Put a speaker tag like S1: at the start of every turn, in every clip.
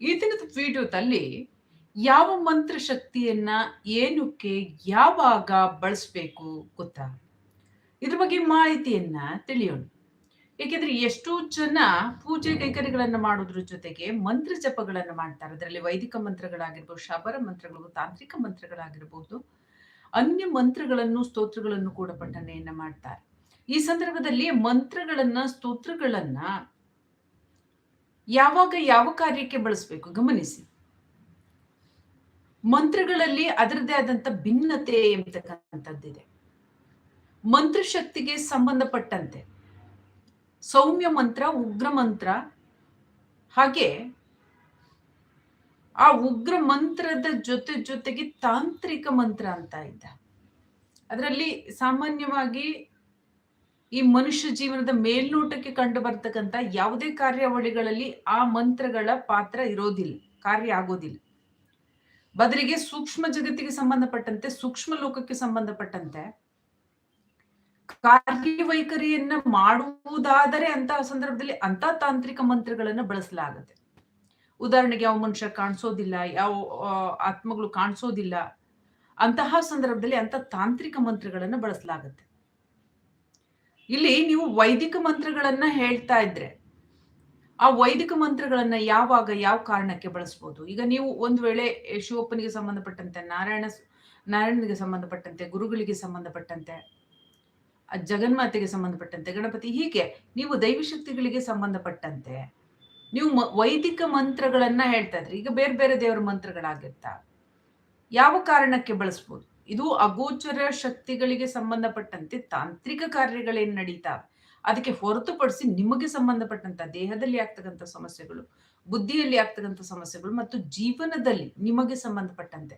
S1: ಈ ದಿನದ ವಿಡಿಯೋದಲ್ಲಿ ಯಾವ ಮಂತ್ರ ಶಕ್ತಿಯನ್ನ ಏನಕ್ಕೆ ಯಾವಾಗ ಬಳಸಬೇಕು ಗೊತ್ತಾ? ಇದ್ರ ಬಗ್ಗೆ ಮಾಹಿತಿಯನ್ನ ತಿಳಿಯೋಣ. ಏಕೆಂದ್ರೆ ಎಷ್ಟೋ ಜನ ಪೂಜೆ ಕೈಕರಿಗಳನ್ನು ಮಾಡೋದ್ರ ಜೊತೆಗೆ ಮಂತ್ರ ಜಪಗಳನ್ನು ಮಾಡ್ತಾರೆ. ಅದರಲ್ಲಿ ವೈದಿಕ ಮಂತ್ರಗಳಾಗಿರ್ಬೋದು, ಶಬರ ಮಂತ್ರಗಳು ತಾಂತ್ರಿಕ ಮಂತ್ರಗಳಾಗಿರ್ಬೋದು, ಅನ್ಯ ಮಂತ್ರಗಳನ್ನು, ಸ್ತೋತ್ರಗಳನ್ನು ಕೂಡ ಪಠನೆಯನ್ನ ಮಾಡ್ತಾರೆ. ಈ ಸಂದರ್ಭದಲ್ಲಿ ಮಂತ್ರಗಳನ್ನ, ಸ್ತೋತ್ರಗಳನ್ನ ಯಾವಾಗ ಯಾವ ಕಾರ್ಯಕ್ಕೆ ಬಳಸಬೇಕು? ಗಮನಿಸಿ. ಮಂತ್ರಗಳಲ್ಲಿ ಅದರದೇ ಆದಂತ ಭಿನ್ನತೆ ಎಂಬತಕ್ಕಂಥದ್ದಿದೆ ಮಂತ್ರ ಶಕ್ತಿಗೆ ಸಂಬಂಧಪಟ್ಟಂತೆ. ಸೌಮ್ಯ ಮಂತ್ರ, ಉಗ್ರ ಮಂತ್ರ, ಹಾಗೆ ಆ ಉಗ್ರ ಮಂತ್ರದ ಜೊತೆ ಜೊತೆಗೆ ತಾಂತ್ರಿಕ ಮಂತ್ರ ಅಂತ ಇದ್ದ ಅದರಲ್ಲಿ ಸಾಮಾನ್ಯವಾಗಿ ಈ ಮನುಷ್ಯ ಜೀವನದ ಮೇಲ್ನೋಟಕ್ಕೆ ಕಂಡು ಬರ್ತಕ್ಕಂಥ ಯಾವುದೇ ಕಾರ್ಯಾವಳಿಗಳಲ್ಲಿ ಆ ಮಂತ್ರಗಳ ಪಾತ್ರ ಇರೋದಿಲ್ಲ, ಕಾರ್ಯ ಆಗೋದಿಲ್ಲ. ಬದಲಿಗೆ ಸೂಕ್ಷ್ಮ ಜಗತ್ತಿಗೆ ಸಂಬಂಧಪಟ್ಟಂತೆ, ಸೂಕ್ಷ್ಮ ಲೋಕಕ್ಕೆ ಸಂಬಂಧಪಟ್ಟಂತೆ ಕಾರ್ಯವೈಖರಿಯನ್ನ ಮಾಡುವುದಾದರೆ ಅಂತಹ ಸಂದರ್ಭದಲ್ಲಿ ಅಂತ ತಾಂತ್ರಿಕ ಮಂತ್ರಗಳನ್ನ ಬಳಸಲಾಗತ್ತೆ. ಉದಾಹರಣೆಗೆ ಯಾವ ಮನುಷ್ಯ ಕಾಣಿಸೋದಿಲ್ಲ, ಯಾವ ಆತ್ಮಗಳು ಕಾಣಿಸೋದಿಲ್ಲ, ಅಂತಹ ಸಂದರ್ಭದಲ್ಲಿ ಅಂತ ತಾಂತ್ರಿಕ ಮಂತ್ರಗಳನ್ನ ಬಳಸಲಾಗುತ್ತೆ. ಇಲ್ಲಿ ನೀವು ವೈದಿಕ ಮಂತ್ರಗಳನ್ನ ಹೇಳ್ತಾ ಇದ್ರೆ, ಆ ವೈದಿಕ ಮಂತ್ರಗಳನ್ನ ಯಾವಾಗ, ಯಾವ ಕಾರಣಕ್ಕೆ ಬಳಸ್ಬೋದು? ಈಗ ನೀವು ಒಂದು ವೇಳೆ ಶಿವಪ್ಪನಿಗೆ ಸಂಬಂಧಪಟ್ಟಂತೆ, ನಾರಾಯಣ ನಾರಾಯಣನಿಗೆ ಸಂಬಂಧಪಟ್ಟಂತೆ, ಗುರುಗಳಿಗೆ ಸಂಬಂಧಪಟ್ಟಂತೆ ಜಗನ್ಮಾತೆಗೆ ಸಂಬಂಧಪಟ್ಟಂತೆ, ಗಣಪತಿ ಹೀಗೆ ನೀವು ದೈವಶಕ್ತಿಗಳಿಗೆ ಸಂಬಂಧಪಟ್ಟಂತೆ, ನೀವು ವೈದಿಕ ಮಂತ್ರಗಳನ್ನ ಹೇಳ್ತಾ ಇದ್ರಿ, ಈಗ ಬೇರೆ ಬೇರೆ ದೇವರ ಮಂತ್ರಗಳಾಗಿರ್ತಾ, ಯಾವ ಕಾರಣಕ್ಕೆ ಬಳಸ್ಬೋದು? ಇದು ಅಗೋಚರ ಶಕ್ತಿಗಳಿಗೆ ಸಂಬಂಧಪಟ್ಟಂತೆ ತಾಂತ್ರಿಕ ಕಾರ್ಯಗಳೇನು ನಡೀತಾವೆ ಅದಕ್ಕೆ ಹೊರತುಪಡಿಸಿ ನಿಮಗೆ ಸಂಬಂಧಪಟ್ಟಂತ ದೇಹದಲ್ಲಿ ಆಗ್ತಕ್ಕಂಥ ಸಮಸ್ಯೆಗಳು, ಬುದ್ಧಿಯಲ್ಲಿ ಆಗ್ತಕ್ಕಂಥ ಸಮಸ್ಯೆಗಳು ಮತ್ತು ಜೀವನದಲ್ಲಿ ನಿಮಗೆ ಸಂಬಂಧಪಟ್ಟಂತೆ.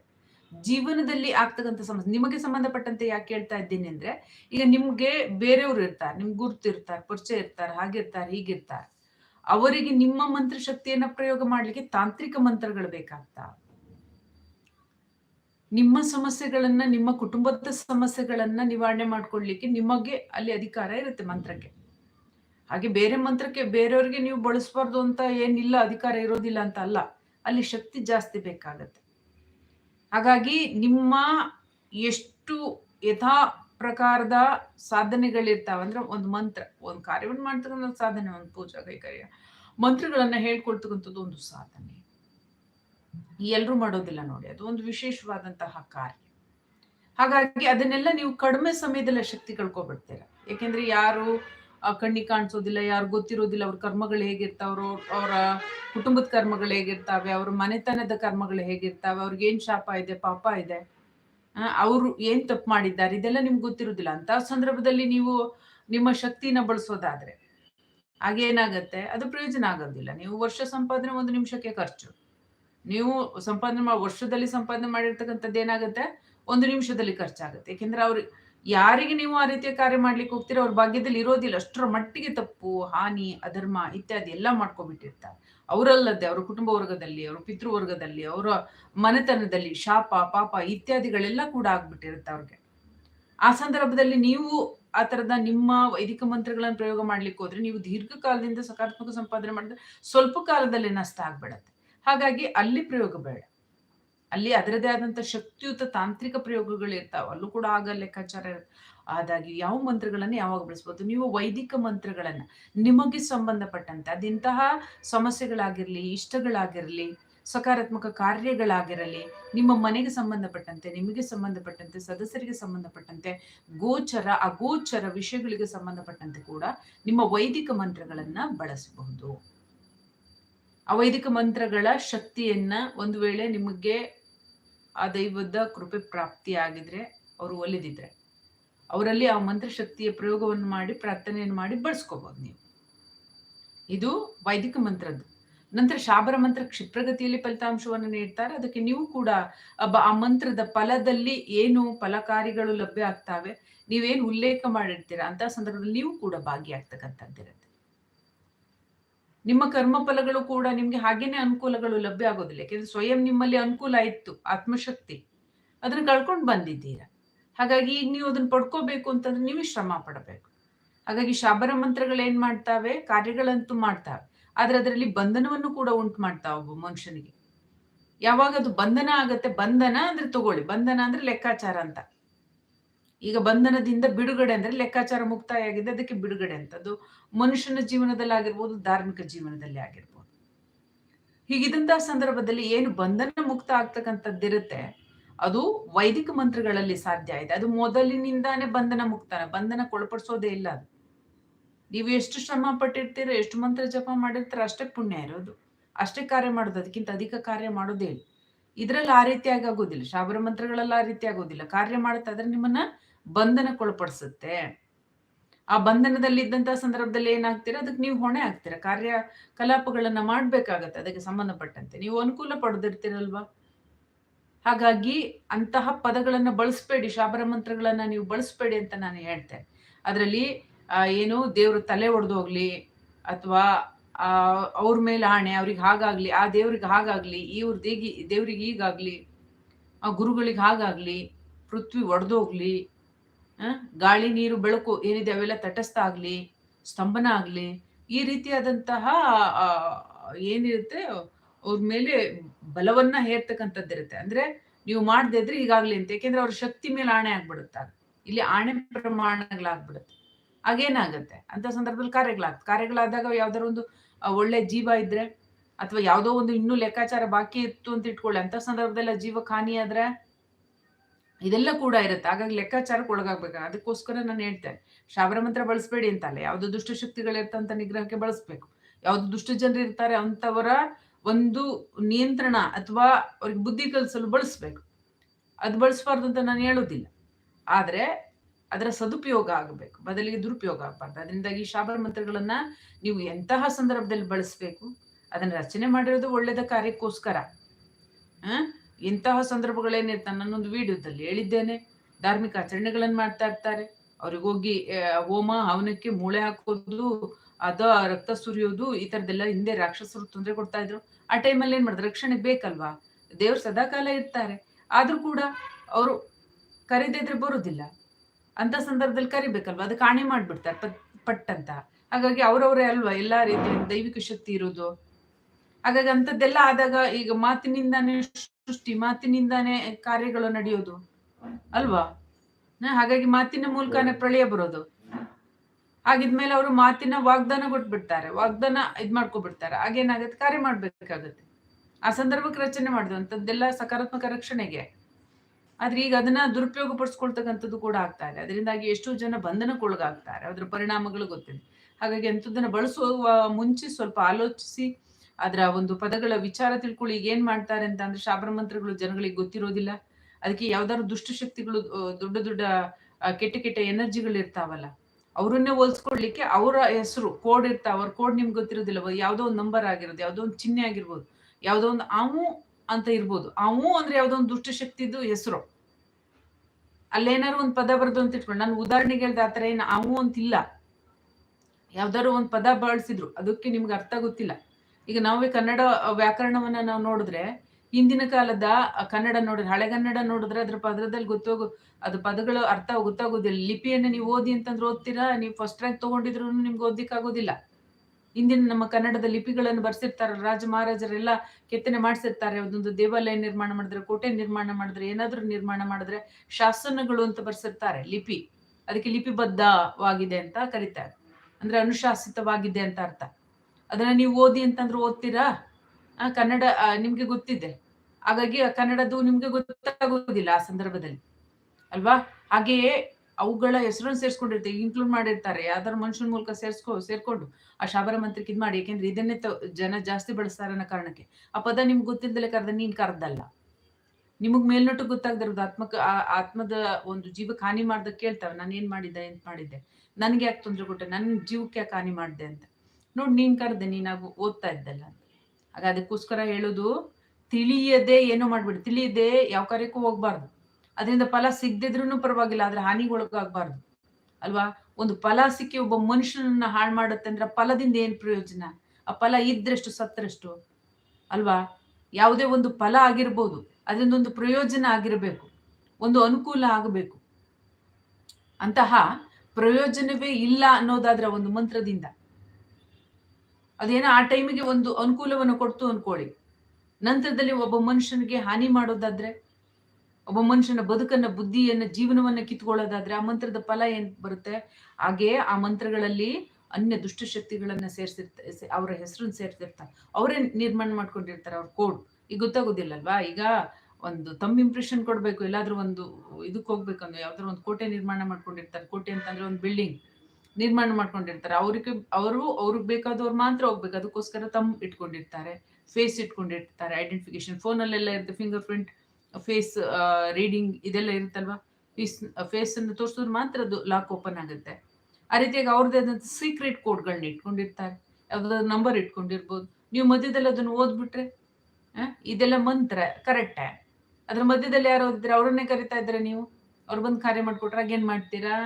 S1: ಜೀವನದಲ್ಲಿ ಆಗ್ತಕ್ಕಂಥ ಸಮಸ್ಯೆ ನಿಮಗೆ ಸಂಬಂಧಪಟ್ಟಂತೆ ಯಾಕೆ ಹೇಳ್ತಾ ಇದ್ದೀನಿ ಅಂದ್ರೆ, ಈಗ ನಿಮ್ಗೆ ಬೇರೆಯವ್ರು ಇರ್ತಾರೆ, ನಿಮ್ಗೆ ಇರ್ತಾರೆ ಪರಿಚಯ ಇರ್ತಾರೆ, ಹಾಗಿರ್ತಾರೆ, ಹೀಗಿರ್ತಾರೆ. ಅವರಿಗೆ ನಿಮ್ಮ ಮಂತ್ರ ಶಕ್ತಿಯನ್ನ ಪ್ರಯೋಗ ಮಾಡ್ಲಿಕ್ಕೆ ತಾಂತ್ರಿಕ ಮಂತ್ರಗಳು ಬೇಕಾಗ್ತಾ ನಿಮ್ಮ ಸಮಸ್ಯೆಗಳನ್ನ, ನಿಮ್ಮ ಕುಟುಂಬದ ಸಮಸ್ಯೆಗಳನ್ನ ನಿವಾರಣೆ ಮಾಡ್ಕೊಳ್ಲಿಕ್ಕೆ ನಿಮಗೆ ಅಲ್ಲಿ ಅಧಿಕಾರ ಇರುತ್ತೆ ಮಂತ್ರಕ್ಕೆ. ಹಾಗೆ ಬೇರೆ ಮಂತ್ರಕ್ಕೆ ಬೇರೆಯವ್ರಿಗೆ ನೀವು ಬಳಸಬಾರ್ದು ಅಂತ ಏನಿಲ್ಲ, ಅಧಿಕಾರ ಇರೋದಿಲ್ಲ ಅಂತ ಅಲ್ಲ, ಅಲ್ಲಿ ಶಕ್ತಿ ಜಾಸ್ತಿ ಬೇಕಾಗತ್ತೆ. ಹಾಗಾಗಿ ನಿಮ್ಮ ಎಷ್ಟು ಯಥಾ ಪ್ರಕಾರದ ಸಾಧನೆಗಳಿರ್ತಾವ ಅಂದ್ರೆ ಒಂದು ಮಂತ್ರ, ಒಂದು ಕಾರ್ಯವನ್ನು ಮಾಡ್ತಕ್ಕಂಥ ಸಾಧನೆ, ಒಂದು ಪೂಜಾ ಕೈಕರ್ಯ, ಮಂತ್ರಗಳನ್ನ ಹೇಳ್ಕೊಳ್ತಕ್ಕಂಥದ್ದು ಒಂದು ಸಾಧನೆ. ಎಲ್ಲರೂ ಮಾಡೋದಿಲ್ಲ ನೋಡಿ, ಅದು ಒಂದು ವಿಶೇಷವಾದಂತಹ ಕಾರ್ಯ. ಹಾಗಾಗಿ ಅದನ್ನೆಲ್ಲ ನೀವು ಕಡಿಮೆ ಸಮಯದಲ್ಲಿ ಶಕ್ತಿ ಕಳ್ಕೊಬಿಡ್ತೀರ. ಯಾಕೆಂದ್ರೆ ಯಾರು ಕಣ್ಣಿ ಕಾಣಿಸೋದಿಲ್ಲ, ಯಾರು ಗೊತ್ತಿರೋದಿಲ್ಲ ಅವ್ರ ಕರ್ಮಗಳು ಹೇಗಿರ್ತಾವ್ರು, ಅವರ ಕುಟುಂಬದ ಕರ್ಮಗಳು ಹೇಗಿರ್ತಾವೆ, ಅವ್ರ ಮನೆತನದ ಕರ್ಮಗಳು ಹೇಗಿರ್ತಾವೆ, ಅವ್ರಿಗೆ ಏನ್ ಶಾಪ ಇದೆ, ಪಾಪ ಇದೆ ಅವರು ಏನ್ ತಪ್ಪು ಮಾಡಿದ್ದಾರೆ, ಇದೆಲ್ಲ ನಿಮ್ಗೆ ಗೊತ್ತಿರೋದಿಲ್ಲ. ಅಂತ ಸಂದರ್ಭದಲ್ಲಿ ನೀವು ನಿಮ್ಮ ಶಕ್ತಿನ ಬಳಸೋದಾದ್ರೆ ಹಾಗೇನಾಗತ್ತೆ ಅದು ಪ್ರಯೋಜನ ಆಗೋದಿಲ್ಲ. ನೀವು ವರ್ಷ ಸಂಪಾದನೆ ಒಂದು ನಿಮಿಷಕ್ಕೆ ಖರ್ಚು. ನೀವು ಸಂಪಾದನೆ ಮಾಡಿ ವರ್ಷದಲ್ಲಿ ಸಂಪಾದನೆ ಮಾಡಿರ್ತಕ್ಕಂಥದ್ದು ಏನಾಗುತ್ತೆ? ಒಂದು ನಿಮಿಷದಲ್ಲಿ ಖರ್ಚಾಗುತ್ತೆ. ಯಾಕೆಂದ್ರೆ ಅವ್ರು ಯಾರಿಗೆ ನೀವು ಆ ರೀತಿಯ ಕಾರ್ಯ ಮಾಡ್ಲಿಕ್ಕೆ ಹೋಗ್ತೀರ ಅವ್ರ ಭಾಗ್ಯದಲ್ಲಿ ಇರೋದಿಲ್ಲ. ಅಷ್ಟರ ಮಟ್ಟಿಗೆ ತಪ್ಪು, ಹಾನಿ, ಅಧರ್ಮ ಇತ್ಯಾದಿ ಎಲ್ಲ ಮಾಡ್ಕೊಬಿಟ್ಟಿರ್ತಾರೆ ಅವರಲ್ಲದೆ ಅವರ ಕುಟುಂಬ ವರ್ಗದಲ್ಲಿ, ಅವರ ಪಿತೃವರ್ಗದಲ್ಲಿ, ಅವರ ಮನೆತನದಲ್ಲಿ ಶಾಪ, ಪಾಪ ಇತ್ಯಾದಿಗಳೆಲ್ಲ ಕೂಡ ಆಗ್ಬಿಟ್ಟಿರುತ್ತೆ ಅವ್ರಿಗೆ. ಆ ಸಂದರ್ಭದಲ್ಲಿ ನೀವು ಆ ತರದ ನಿಮ್ಮ ವೈದಿಕ ಮಂತ್ರಗಳನ್ನು ಪ್ರಯೋಗ ಮಾಡ್ಲಿಕ್ಕೆ ಹೋದ್ರೆ ನೀವು ದೀರ್ಘಕಾಲದಿಂದ ಸಕಾರಾತ್ಮಕ ಸಂಪಾದನೆ ಮಾಡಿದ್ರೆ ಸ್ವಲ್ಪ ಕಾಲದಲ್ಲಿ ನಷ್ಟ ಆಗ್ಬಿಡತ್ತೆ. ಹಾಗಾಗಿ ಅಲ್ಲಿ ಪ್ರಯೋಗ ಬೇಡ. ಅಲ್ಲಿ ಅದರದೇ ಆದಂತ ಶಕ್ತಿಯುತ ತಾಂತ್ರಿಕ ಪ್ರಯೋಗಗಳು ಇರ್ತಾವ. ಅಲ್ಲೂ ಕೂಡ ಆಗ ಲೆಕ್ಕಾಚಾರ ಇರುತ್ತೆ. ಆದಾಗಿ ಯಾವ ಮಂತ್ರಗಳನ್ನ ಯಾವಾಗ ಬಳಸ್ಬೋದು? ನೀವು ವೈದಿಕ ಮಂತ್ರಗಳನ್ನ ನಿಮಗೆ ಸಂಬಂಧಪಟ್ಟಂತೆ ಅದಿಂತಹ ಸಮಸ್ಯೆಗಳಾಗಿರ್ಲಿ, ಇಷ್ಟಗಳಾಗಿರ್ಲಿ, ಸಕಾರಾತ್ಮಕ ಕಾರ್ಯಗಳಾಗಿರಲಿ, ನಿಮ್ಮ ಮನೆಗೆ ಸಂಬಂಧಪಟ್ಟಂತೆ, ನಿಮಗೆ ಸಂಬಂಧಪಟ್ಟಂತೆ, ಸದಸ್ಯರಿಗೆ ಸಂಬಂಧಪಟ್ಟಂತೆ, ಗೋಚರ, ಅಗೋಚರ ವಿಷಯಗಳಿಗೆ ಸಂಬಂಧಪಟ್ಟಂತೆ ಕೂಡ ನಿಮ್ಮ ವೈದಿಕ ಮಂತ್ರಗಳನ್ನ ಬಳಸಬಹುದು. ಆ ವೈದಿಕ ಮಂತ್ರಗಳ ಶಕ್ತಿಯನ್ನ ಒಂದು ವೇಳೆ ನಿಮಗೆ ಆ ದೈವದ ಕೃಪೆ ಪ್ರಾಪ್ತಿ ಆಗಿದ್ರೆ ಅವರು ಒಲಿದಿದ್ರೆ, ಅವರಲ್ಲಿ ಆ ಮಂತ್ರ ಶಕ್ತಿಯ ಪ್ರಯೋಗವನ್ನು ಮಾಡಿ, ಪ್ರಾರ್ಥನೆಯನ್ನು ಮಾಡಿ ಬಳಸ್ಕೋಬಹುದು ನೀವು. ಇದು ವೈದಿಕ ಮಂತ್ರದ್ದು. ನಂತರ ಶಾಬರ ಮಂತ್ರ ಕ್ಷಿಪ್ರಗತಿಯಲ್ಲಿ ಫಲಿತಾಂಶವನ್ನು ನೀಡ್ತಾರೆ. ಅದಕ್ಕೆ ನೀವು ಕೂಡ ಆ ಮಂತ್ರದ ಫಲದಲ್ಲಿ ಏನು ಫಲಕಾರಿಗಳು ಲಭ್ಯ ಆಗ್ತಾವೆ, ನೀವೇನು ಉಲ್ಲೇಖ ಮಾಡಿರ್ತೀರಾ ಅಂತ ಸಂದರ್ಭದಲ್ಲಿ ನೀವು ಕೂಡ ಭಾಗಿಯಾಗ್ತಕ್ಕಂಥದ್ದಿರುತ್ತೆ. ನಿಮ್ಮ ಕರ್ಮ ಫಲಗಳು ಕೂಡ ನಿಮ್ಗೆ ಹಾಗೇನೆ ಅನುಕೂಲಗಳು ಲಭ್ಯ ಆಗೋದಿಲ್ಲ. ಯಾಕೆಂದ್ರೆ ಸ್ವಯಂ ನಿಮ್ಮಲ್ಲಿ ಅನುಕೂಲ ಇತ್ತು, ಆತ್ಮಶಕ್ತಿ. ಅದನ್ನ ಕಳ್ಕೊಂಡು ಬಂದಿದ್ದೀರಾ. ಹಾಗಾಗಿ ಈಗ ನೀವು ಅದನ್ನ ಪಡ್ಕೋಬೇಕು ಅಂತಂದ್ರೆ ನೀವೇ ಶ್ರಮ ಪಡಬೇಕು. ಹಾಗಾಗಿ ಶಾಬರ ಮಂತ್ರಗಳು ಏನ್ ಮಾಡ್ತಾವೆ? ಕಾರ್ಯಗಳಂತೂ ಮಾಡ್ತಾವೆ. ಆದ್ರೆ ಅದರಲ್ಲಿ ಬಂಧನವನ್ನು ಕೂಡ ಉಂಟು ಮಾಡ್ತಾ ಒಬ್ಬ ಮನುಷ್ಯನಿಗೆ. ಯಾವಾಗ ಅದು ಬಂಧನ ಆಗತ್ತೆ, ಬಂಧನ ಅಂದ್ರೆ ತಗೊಳ್ಳಿ. ಬಂಧನ ಅಂದ್ರೆ ಲೆಕ್ಕಾಚಾರ ಅಂತ. ಈಗ ಬಂಧನದಿಂದ ಬಿಡುಗಡೆ ಅಂದ್ರೆ ಲೆಕ್ಕಾಚಾರ ಮುಕ್ತಾಯ ಆಗಿದೆ ಅದಕ್ಕೆ ಬಿಡುಗಡೆ ಅಂತ ಅದು ಮನುಷ್ಯನ ಜೀವನದಲ್ಲಿ ಆಗಿರ್ಬೋದು, ಧಾರ್ಮಿಕ ಜೀವನದಲ್ಲಿ ಆಗಿರ್ಬೋದು. ಹೀಗಿದ್ದಂತಹ ಸಂದರ್ಭದಲ್ಲಿ ಏನು ಬಂಧನ ಮುಕ್ತ ಆಗ್ತಕ್ಕಂಥದ್ದಿರುತ್ತೆ, ಅದು ವೈದಿಕ ಮಂತ್ರಗಳಲ್ಲಿ ಸಾಧ್ಯ ಇದೆ. ಅದು ಮೊದಲಿನಿಂದಾನೇ ಬಂಧನ ಮುಕ್ತನ ಬಂಧನಕ್ಕೊಳಪಡಿಸೋದೇ ಇಲ್ಲ ಅದು. ನೀವು ಎಷ್ಟು ಶ್ರಮ ಪಟ್ಟಿರ್ತೀರೋ, ಎಷ್ಟು ಮಂತ್ರ ಜಪ ಮಾಡಿರ್ತೀರ ಅಷ್ಟೇ ಪುಣ್ಯ ಇರೋದು. ಅಷ್ಟೇ ಕಾರ್ಯ ಮಾಡೋದು, ಅದಕ್ಕಿಂತ ಅಧಿಕ ಕಾರ್ಯ ಮಾಡೋದೇ ಇಲ್ಲ. ಇದ್ರಲ್ಲಿ ಆ ರೀತಿಯಾಗಿ ಆಗೋದಿಲ್ಲ. ಶಾಬರ ಮಂತ್ರಗಳೆಲ್ಲ ಆ ರೀತಿ ಆಗೋದಿಲ್ಲ. ಕಾರ್ಯ ಮಾಡುತ್ತೆ ಆದ್ರೆ ನಿಮ್ಮನ್ನ ಬಂಧನಕ್ಕೊಳಪಡಿಸುತ್ತೆ. ಆ ಬಂಧನದಲ್ಲಿ ಇದ್ದಂತಹ ಸಂದರ್ಭದಲ್ಲಿ ಏನಾಗ್ತೀರಾ? ಅದಕ್ಕೆ ನೀವು ಹೊಣೆ ಆಗ್ತೀರಾ? ಕಾರ್ಯ ಕಲಾಪಗಳನ್ನ ಮಾಡ್ಬೇಕಾಗತ್ತೆ ಅದಕ್ಕೆ ಸಂಬಂಧಪಟ್ಟಂತೆ. ನೀವು ಅನುಕೂಲ ಪಡೆದಿರ್ತೀರಲ್ವಾ? ಹಾಗಾಗಿ ಅಂತಹ ಪದಗಳನ್ನ ಬಳಸ್ಬೇಡಿ, ಶಾಬರ ಮಂತ್ರಗಳನ್ನ ನೀವು ಬಳಸ್ಬೇಡಿ ಅಂತ ನಾನು ಹೇಳ್ತೇನೆ. ಅದರಲ್ಲಿ ಏನು ದೇವ್ರ ತಲೆ ಒಡೆದೋಗ್ಲಿ ಅಥವಾ ಅವ್ರ ಮೇಲೆ ಆಣೆ, ಅವ್ರಿಗೆ ಹಾಗಾಗ್ಲಿ, ಆ ದೇವ್ರಿಗೆ ಹಾಗಾಗ್ಲಿ ಇವ್ರದ್ದು ದೇವ್ರಿಗೆ ಹೀಗಾಗ್ಲಿ, ಆ ಗುರುಗಳಿಗೆ ಹಾಗಾಗ್ಲಿ, ಪೃಥ್ವಿ ಒಡೆದೋಗ್ಲಿ ಗಾಳಿ, ನೀರು, ಬೆಳಕು ಏನಿದೆ ಅವೆಲ್ಲ ತಟಸ್ಥ ಆಗಲಿ, ಸ್ತಂಭನ ಆಗಲಿ, ಈ ರೀತಿಯಾದಂತಹ ಏನಿರುತ್ತೆ, ಅವ್ರ ಮೇಲೆ ಬಲವನ್ನ ಹೇರ್ತಕ್ಕಂಥದ್ದಿರುತ್ತೆ. ಅಂದ್ರೆ ನೀವು ಮಾಡದೇ ಇದ್ರೆ ಈಗಾಗ್ಲಿ ಅಂತ ಯಾಕೆಂದ್ರೆ ಅವ್ರ ಶಕ್ತಿ ಮೇಲೆ ಆಣೆ ಆಗ್ಬಿಡುತ್ತೆ ಇಲ್ಲಿ ಆಣೆ ಪ್ರಮಾಣಗಳಾಗ್ಬಿಡುತ್ತೆ. ಆಗೇನಾಗುತ್ತೆ ಅಂತ ಸಂದರ್ಭದಲ್ಲಿ ಕಾರ್ಯಗಳಾಗುತ್ತೆ ಕಾರ್ಯಗಳಾದಾಗ ಯಾವ್ದಾರ ಒಂದು ಒಳ್ಳೆ ಜೀವ ಇದ್ರೆ, ಅಥವಾ ಯಾವುದೋ ಒಂದು ಇನ್ನೂ ಲೆಕ್ಕಾಚಾರ ಬಾಕಿ ಇತ್ತು ಅಂತ ಇಟ್ಕೊಳ್ಳಿ. ಅಂತ ಸಂದರ್ಭದಲ್ಲಿ ಜೀವಕ್ಕೆ ಹಾನಿ ಆದ್ರೆ ಇದೆಲ್ಲ ಕೂಡ ಇರುತ್ತೆ. ಹಾಗಾಗಿ ಲೆಕ್ಕಾಚಾರಕ್ಕೆ ಒಳಗಾಗ್ಬೇಕು? ಅದಕ್ಕೋಸ್ಕರ ನಾನು ಹೇಳ್ತೇನೆ ಶಾಬರ ಮಂತ್ರ ಬಳಸಬೇಡಿ ಅಂತಲ್ಲ ಯಾವ್ದು ದುಷ್ಟಶಕ್ತಿಗಳಿರ್ತಂತ ನಿಗ್ರಹಕ್ಕೆ ಬಳಸಬೇಕು. ಯಾವ್ದು ದುಷ್ಟ ಜನರು ಇರ್ತಾರೆ ಅಂತವರ ಒಂದು ನಿಯಂತ್ರಣ ಅಥವಾ ಅವ್ರಿಗೆ ಬುದ್ಧಿ ಕಲಿಸಲು ಬಳಸ್ಬೇಕು. ಅದು ಬಳಸಬಾರ್ದು ಅಂತ ನಾನು ಹೇಳೋದಿಲ್ಲ ಆದರೆ ಅದರ ಸದುಪಯೋಗ ಆಗಬೇಕು. ಬದಲಿಗೆ ದುರುಪಯೋಗ ಆಗಬಾರ್ದು. ಅದರಿಂದಾಗಿ ಶಾಬರ ಮಂತ್ರಗಳನ್ನ ನೀವು ಎಂತಹ ಸಂದರ್ಭದಲ್ಲಿ ಬಳಸಬೇಕು, ಅದನ್ನ ರಚನೆ ಮಾಡಿರೋದು ಒಳ್ಳೆಯದ ಕಾರ್ಯಕ್ಕೋಸ್ಕರ. ಇಂತಹ ಸಂದರ್ಭಗಳೇನಿರ್ತಾನೆ ನಾನೊಂದು ವಿಡಿಯೋದಲ್ಲಿ ಹೇಳಿದ್ದೇನೆ. ಧಾರ್ಮಿಕ ಆಚರಣೆಗಳನ್ನು ಮಾಡ್ತಾ ಇರ್ತಾರೆ. ಅವ್ರಿಗೆ ಹೋಗಿ ಹೋಮ, ಹವನಕ್ಕೆ ಮೂಳೆ ಹಾಕೋದು, ಅದ, ರಕ್ತ ಸುರಿಯೋದು, ಈ ತರದೆಲ್ಲ ಹಿಂದೆ ರಾಕ್ಷಸರು ತೊಂದರೆ ಕೊಡ್ತಾ ಇದ್ರು. ಆ ಟೈಮಲ್ಲಿ ಏನ್ ಮಾಡಿದ್ರು ರಕ್ಷಣೆ ಬೇಕಲ್ವಾ? ದೇವ್ರು ಸದಾಕಾಲ ಇರ್ತಾರೆ. ಆದ್ರೂ ಕೂಡ ಅವರು ಕರೀದಿದ್ರೆ ಬರುದಿಲ್ಲ. ಅಂತ ಸಂದರ್ಭದಲ್ಲಿ ಕರಿಬೇಕಲ್ವಾ? ಅದಕ್ಕೆ ಕಾಣೆ ಮಾಡ್ಬಿಡ್ತಾರೆ ಪಟ್ ಪಟ್ ಅಂತ ಹಾಗಾಗಿ ಅವರವರೇ ಅಲ್ವಾ ಎಲ್ಲಾ ರೀತಿಯ ದೈವಿಕ ಶಕ್ತಿ ಇರೋದು? ಹಾಗಾಗಿ ಅಂತದ್ದೆಲ್ಲ ಆದಾಗ ಈಗ ಮಾತಿನಿಂದಾನೇ ಸೃಷ್ಟಿ ಮಾತಿನಿಂದಾನೇ ಕಾರ್ಯಗಳು ನಡೆಯೋದು ಅಲ್ವಾ? ಹಾಗಾಗಿ ಮಾತಿನ ಮೂಲಕನೇ ಪ್ರಳಯ ಬರೋದು. ಆಗಿದ್ಮೇಲೆ ಅವರು ಮಾತಿನ ವಾಗ್ದಾನ ಕೊಟ್ಬಿಡ್ತಾರೆ. ವಾಗ್ದಾನ ಇದ್ ಮಾಡ್ಕೊಬಿಡ್ತಾರೆ. ಹಾಗೇನಾಗುತ್ತೆ? ಕಾರ್ಯ ಮಾಡ್ಬೇಕಾಗತ್ತೆ. ಆ ಸಂದರ್ಭಕ್ಕೆ ರಚನೆ ಮಾಡಿದಂಥದ್ದೆಲ್ಲ ಸಕಾರಾತ್ಮಕ ರಕ್ಷಣೆಗೆ. ಆದ್ರೆ ಈಗ ಅದನ್ನ ದುರುಪಯೋಗ ಪಡಿಸ್ಕೊಳ್ತಕ್ಕಂಥದ್ದು ಕೂಡ ಆಗ್ತಾ ಇದೆ. ಅದರಿಂದಾಗಿ ಎಷ್ಟೋ ಜನ ಬಂಧನಕ್ಕೊಳಗಾಗ್ತಾರೆ. ಅದ್ರ ಪರಿಣಾಮಗಳು ಗೊತ್ತಿದೆ. ಹಾಗಾಗಿ ಅಂಥದ್ದನ್ನ ಬಳಸುವ, ಮುಂಚೆ ಸ್ವಲ್ಪ ಆಲೋಚಿಸಿ ಅದರ ಒಂದು ಪದಗಳ ವಿಚಾರ ತಿಳ್ಕೊಳ್ಳಿ, ಈಗ ಏನ್ ಮಾಡ್ತಾರೆ ಅಂತ ಅಂದ್ರೆ ಶಾಬರ ಮಂತ್ರಗಳು ಜನಗಳಿಗೆ ಗೊತ್ತಿರೋದಿಲ್ಲ. ಅದಕ್ಕೆ ಯಾವ್ದಾದ್ರು ದುಷ್ಟಶಕ್ತಿಗಳು ದೊಡ್ಡ ದೊಡ್ಡ ಕೆಟ್ಟ ಕೆಟ್ಟ ಎನರ್ಜಿಗಳು ಇರ್ತಾವಲ್ಲ, ಅವರನ್ನೇ ಹೋಲ್ಸ್ಕೊಡ್ಲಿಕ್ಕೆ ಅವರ ಹೆಸರು, ಕೋಡ್ ಇರ್ತಾವ, ಅವ್ರ ಕೋಡ್ ನಿಮ್ಗೆ ಗೊತ್ತಿರೋದಿಲ್ಲ. ಯಾವ್ದೋ ಒಂದು ನಂಬರ್ ಆಗಿರೋದು, ಯಾವ್ದೋ ಒಂದು ಚಿಹ್ನೆ ಆಗಿರ್ಬೋದು, ಯಾವ್ದೋ ಒಂದು ಆವು ಅಂತ ಇರ್ಬೋದು. ಅವು ಅಂದ್ರೆ ಯಾವ್ದೋ ಒಂದು ದುಷ್ಟಶಕ್ತಿದು ಹೆಸರು. ಅಲ್ಲೇನಾರು ಒಂದು ಪದ ಬರ್ದು ಅಂತ ಇಟ್ಕೊಂಡು ನಾನು ಉದಾಹರಣೆಗೆ ಹೇಳ್ದೆ ಆತರ ಏನು ಆವು ಅಂತಿಲ್ಲ. ಯಾವ್ದಾದ್ರು ಒಂದು ಪದ ಬಳಸಿದ್ರು, ಅದಕ್ಕೆ ನಿಮ್ಗೆ ಅರ್ಥ ಗೊತ್ತಿಲ್ಲ. ಈಗ ನಾವೇ ಕನ್ನಡ ವ್ಯಾಕರಣವನ್ನ ನಾವು ನೋಡಿದ್ರೆ ಹಿಂದಿನ ಕಾಲದ ಕನ್ನಡ ನೋಡಿದ್ರೆ ಹಳೆಗನ್ನಡ ನೋಡಿದ್ರೆ ಅದ್ರ ಪದದಲ್ಲಿ ಗೊತ್ತೋಗು, ಅದು ಪದಗಳು ಅರ್ಥ ಗೊತ್ತಾಗೋದಿಲ್ಲ. ಲಿಪಿಯನ್ನ ನೀವು ಓದಿ ಅಂತಂದ್ರೆ ಓದ್ತೀರಾ? ನೀವು ಫಸ್ಟ್ ರ್ಯಾಂಕ್ ತಗೊಂಡಿದ್ರು ನಿಮ್ಗೆ ಓದಿಕ್ ಆಗೋದಿಲ್ಲ. ಹಿಂದಿನ ನಮ್ಮ ಕನ್ನಡದ ಲಿಪಿಗಳನ್ನು ಬರ್ಸಿರ್ತಾರೆ ರಾಜ ಮಹಾರಾಜರೆಲ್ಲ ಕೆತ್ತನೆ ಮಾಡಿಸಿರ್ತಾರೆ. ಅದೊಂದು ದೇವಾಲಯ ನಿರ್ಮಾಣ ಮಾಡಿದ್ರೆ, ಕೋಟೆ ನಿರ್ಮಾಣ ಮಾಡಿದ್ರೆ, ಏನಾದ್ರೂ ನಿರ್ಮಾಣ ಮಾಡಿದ್ರೆ ಶಾಸನಗಳು ಅಂತ ಬರ್ಸಿರ್ತಾರೆ, ಲಿಪಿ. ಅದಕ್ಕೆ ಲಿಪಿಬದ್ಧವಾಗಿದೆ ಅಂತ ಕರೀತಾರೆ. ಅಂದ್ರೆ ಅನುಶಾಸಿತವಾಗಿದೆ ಅಂತ ಅರ್ಥ. ಅದನ್ನ ನೀವು ಓದಿ ಅಂತಂದ್ರೆ ಓದ್ತೀರಾ? ಕನ್ನಡ ನಿಮ್ಗೆ ಗೊತ್ತಿದೆ. ಹಾಗಾಗಿ ಕನ್ನಡದ್ದು ನಿಮ್ಗೆ ಗೊತ್ತಾಗೋದಿಲ್ಲ ಆ ಸಂದರ್ಭದಲ್ಲಿ. ಅಲ್ವಾ? ಹಾಗೆಯೇ ಅವುಗಳ ಹೆಸರನ್ನು ಸೇರಿಸ್ಕೊಂಡಿರ್ತಾರೆ ಇನ್ಕ್ಲೂಡ್ ಮಾಡಿರ್ತಾರೆ. ಯಾವ್ದಾರ ಮನುಷ್ಯನ ಮೂಲಕ ಸೇರ್ಸ್ಕೊ, ಸೇರ್ಕೊಂಡು ಆ ಶಾಬರ ಮಂತ್ರಕ್ಕೆ ಇದ್ ಮಾಡಿ ಯಾಕೆಂದ್ರೆ ಇದನ್ನೇ ಜನ ಜಾಸ್ತಿ ಬಳಸ್ತಾರೆ ಅನ್ನೋ ಕಾರಣಕ್ಕೆ. ಆ ಪದ ನಿಮ್ಗೆ ಗೊತ್ತಿಲ್ಲದಲ್ಲೇ ಕರೆದ ನೀನ್ ಕರ್ದಲ್ಲ. ನಿಮಗ್ ಮೇಲ್ನೋಟ ಗೊತ್ತಾಗದಿರೋದು ಆತ್ಮಕ ಆತ್ಮದ ಒಂದು ಜೀವಕ್ಕೆ ಹಾನಿ ಮಾಡ್ದ ಕೇಳ್ತಾವೆ. ನಾನು ಏನ್ ಮಾಡಿದ್ದೆ, ಎಂತ ಮಾಡಿದ್ದೆ? ನನ್ಗೆ ಯಾಕೆ ತೊಂದರೆ ಕೊಟ್ಟೆ? ನನ್ ಜೀವಕ್ಕೆ ಯಾಕೆ ಹಾನಿ ಮಾಡಿದೆ ಅಂತ. ನೋಡಿ ನೀನ್ ಕರೆದೆ ನೀನಾಗ ಓದ್ತಾ ಇದ್ದಲ್ಲ ಹಾಗ ಅದಕ್ಕೋಸ್ಕರ ಹೇಳೋದು, ತಿಳಿಯದೆ ಏನೋ ಮಾಡ್ಬಿಡಿ, ತಿಳಿಯದೆ ಯಾವ ಕಾರ್ಯಕ್ಕೂ ಹೋಗ್ಬಾರ್ದು. ಅದರಿಂದ ಫಲ ಸಿಗದಿದ್ರು ಪರವಾಗಿಲ್ಲ, ಆದ್ರೆ ಹಾನಿಗೊಳಗಾಗ್ಬಾರ್ದು. ಅಲ್ವಾ? ಒಂದು ಫಲ ಸಿಕ್ಕಿ ಒಬ್ಬ ಮನುಷ್ಯನನ್ನ ಹಾಳು ಮಾಡುತ್ತೆ ಅಂದ್ರೆ ಫಲದಿಂದ ಏನ್ ಪ್ರಯೋಜನ? ಆ ಫಲ ಇದ್ರೆಷ್ಟು, ಸತ್ತರಷ್ಟು? ಅಲ್ವಾ? ಯಾವುದೇ ಒಂದು ಫಲ ಆಗಿರ್ಬೋದು, ಅದರಿಂದ ಒಂದು ಪ್ರಯೋಜನ ಆಗಿರಬೇಕು, ಒಂದು ಅನುಕೂಲ ಆಗಬೇಕು. ಅಂತಹ ಪ್ರಯೋಜನವೇ ಇಲ್ಲ ಅನ್ನೋದಾದ್ರೆ ಒಂದು ಮಂತ್ರದಿಂದ. ಅದೇನೋ ಆ ಟೈಮಿಗೆ ಒಂದು ಅನುಕೂಲವನ್ನು ಕೊಡ್ತು ಅನ್ಕೊಳ್ಳಿ. ನಂತರದಲ್ಲಿ ಒಬ್ಬ ಮನುಷ್ಯನಿಗೆ ಹಾನಿ ಮಾಡೋದಾದ್ರೆ, ಒಬ್ಬ ಮನುಷ್ಯನ ಬದುಕನ್ನ, ಬುದ್ಧಿಯನ್ನ, ಜೀವನವನ್ನ ಕಿತ್ಕೊಳ್ಳೋದಾದ್ರೆ ಆ ಮಂತ್ರದ ಫಲ ಏನ್ ಬರುತ್ತೆ? ಹಾಗೆ ಆ ಮಂತ್ರಗಳಲ್ಲಿ ಅನ್ಯ ದುಷ್ಟಶಕ್ತಿಗಳನ್ನ ಸೇರ್ಸಿರ್ತ ಅವರ ಹೆಸರನ್ನ ಸೇರ್ಸಿರ್ತಾರೆ ಅವರೇ ನಿರ್ಮಾಣ ಮಾಡ್ಕೊಂಡಿರ್ತಾರೆ ಅವ್ರ ಕೋಡ್. ಈಗ ಗೊತ್ತಾಗೋದಿಲ್ಲಲ್ವಾ? ಈಗ ಒಂದು ತಮ್ಮ ಇಂಪ್ರೆಷನ್ ಕೊಡ್ಬೇಕು, ಎಲ್ಲಾದ್ರೂ ಒಂದು ಇದಕ್ಕೆ ಹೋಗ್ಬೇಕಂದ್ರೆ ಯಾವ್ದಾದ್ರು ಒಂದು ಕೋಟೆ ನಿರ್ಮಾಣ ಮಾಡ್ಕೊಂಡಿರ್ತಾರೆ. ಕೋಟೆ ಅಂತಂದ್ರೆ ಒಂದು ಬಿಲ್ಡಿಂಗ್ ನಿರ್ಮಾಣ ಮಾಡ್ಕೊಂಡಿರ್ತಾರೆ. ಅವ್ರಿಗೆ, ಅವರು, ಅವ್ರಿಗೆ ಬೇಕಾದವ್ರು ಮಾತ್ರ ಹೋಗ್ಬೇಕು. ಅದಕ್ಕೋಸ್ಕರ ತಮ್ಮ ಇಟ್ಕೊಂಡಿರ್ತಾರೆ. ಫೇಸ್ ಇಟ್ಕೊಂಡಿರ್ತಾರೆ. ಐಡೆಂಟಿಫಿಕೇಶನ್ ಫೋನಲ್ಲೆಲ್ಲ ಇರುತ್ತೆ. ಫಿಂಗರ್ ಪ್ರಿಂಟ್ ಫೇಸ್ ರೀಡಿಂಗ್ ಇದೆಲ್ಲ ಇರುತ್ತಲ್ವಾ? ಫೇಸ್ ಫೇಸ್ ಅನ್ನು ತೋರಿಸಿದ್ರೆ ಮಾತ್ರ ಅದು ಲಾಕ್ ಓಪನ್ ಆಗುತ್ತೆ. ಆ ರೀತಿಯಾಗಿ ಅವ್ರದ್ದೇ ಆದಂಥ ಸೀಕ್ರೆಟ್ ಕೋಡ್ಗಳನ್ನ ಇಟ್ಕೊಂಡಿರ್ತಾರೆ. ಯಾವ್ದಾದ್ರು ನಂಬರ್ ಇಟ್ಕೊಂಡಿರ್ಬೋದು. ನೀವು ಮಧ್ಯದಲ್ಲಿ ಅದನ್ನು ಓದ್ಬಿಟ್ರೆ ಇದೆಲ್ಲ ಮಂತ್ರ ಕರೆಕ್ಟೇ ಅದ್ರ ಮಧ್ಯದಲ್ಲಿ ಯಾರು ಓದಿದ್ರೆ ಅವರನ್ನೇ ಕರಿತಾ ಇದ್ರೆ ನೀವು? ಅವ್ರು ಬಂದು ಕಾರ್ಯ ಮಾಡ್ಕೊಟ್ರೆ ಆಗೇನ್ ಮಾಡ್ತೀರಾ?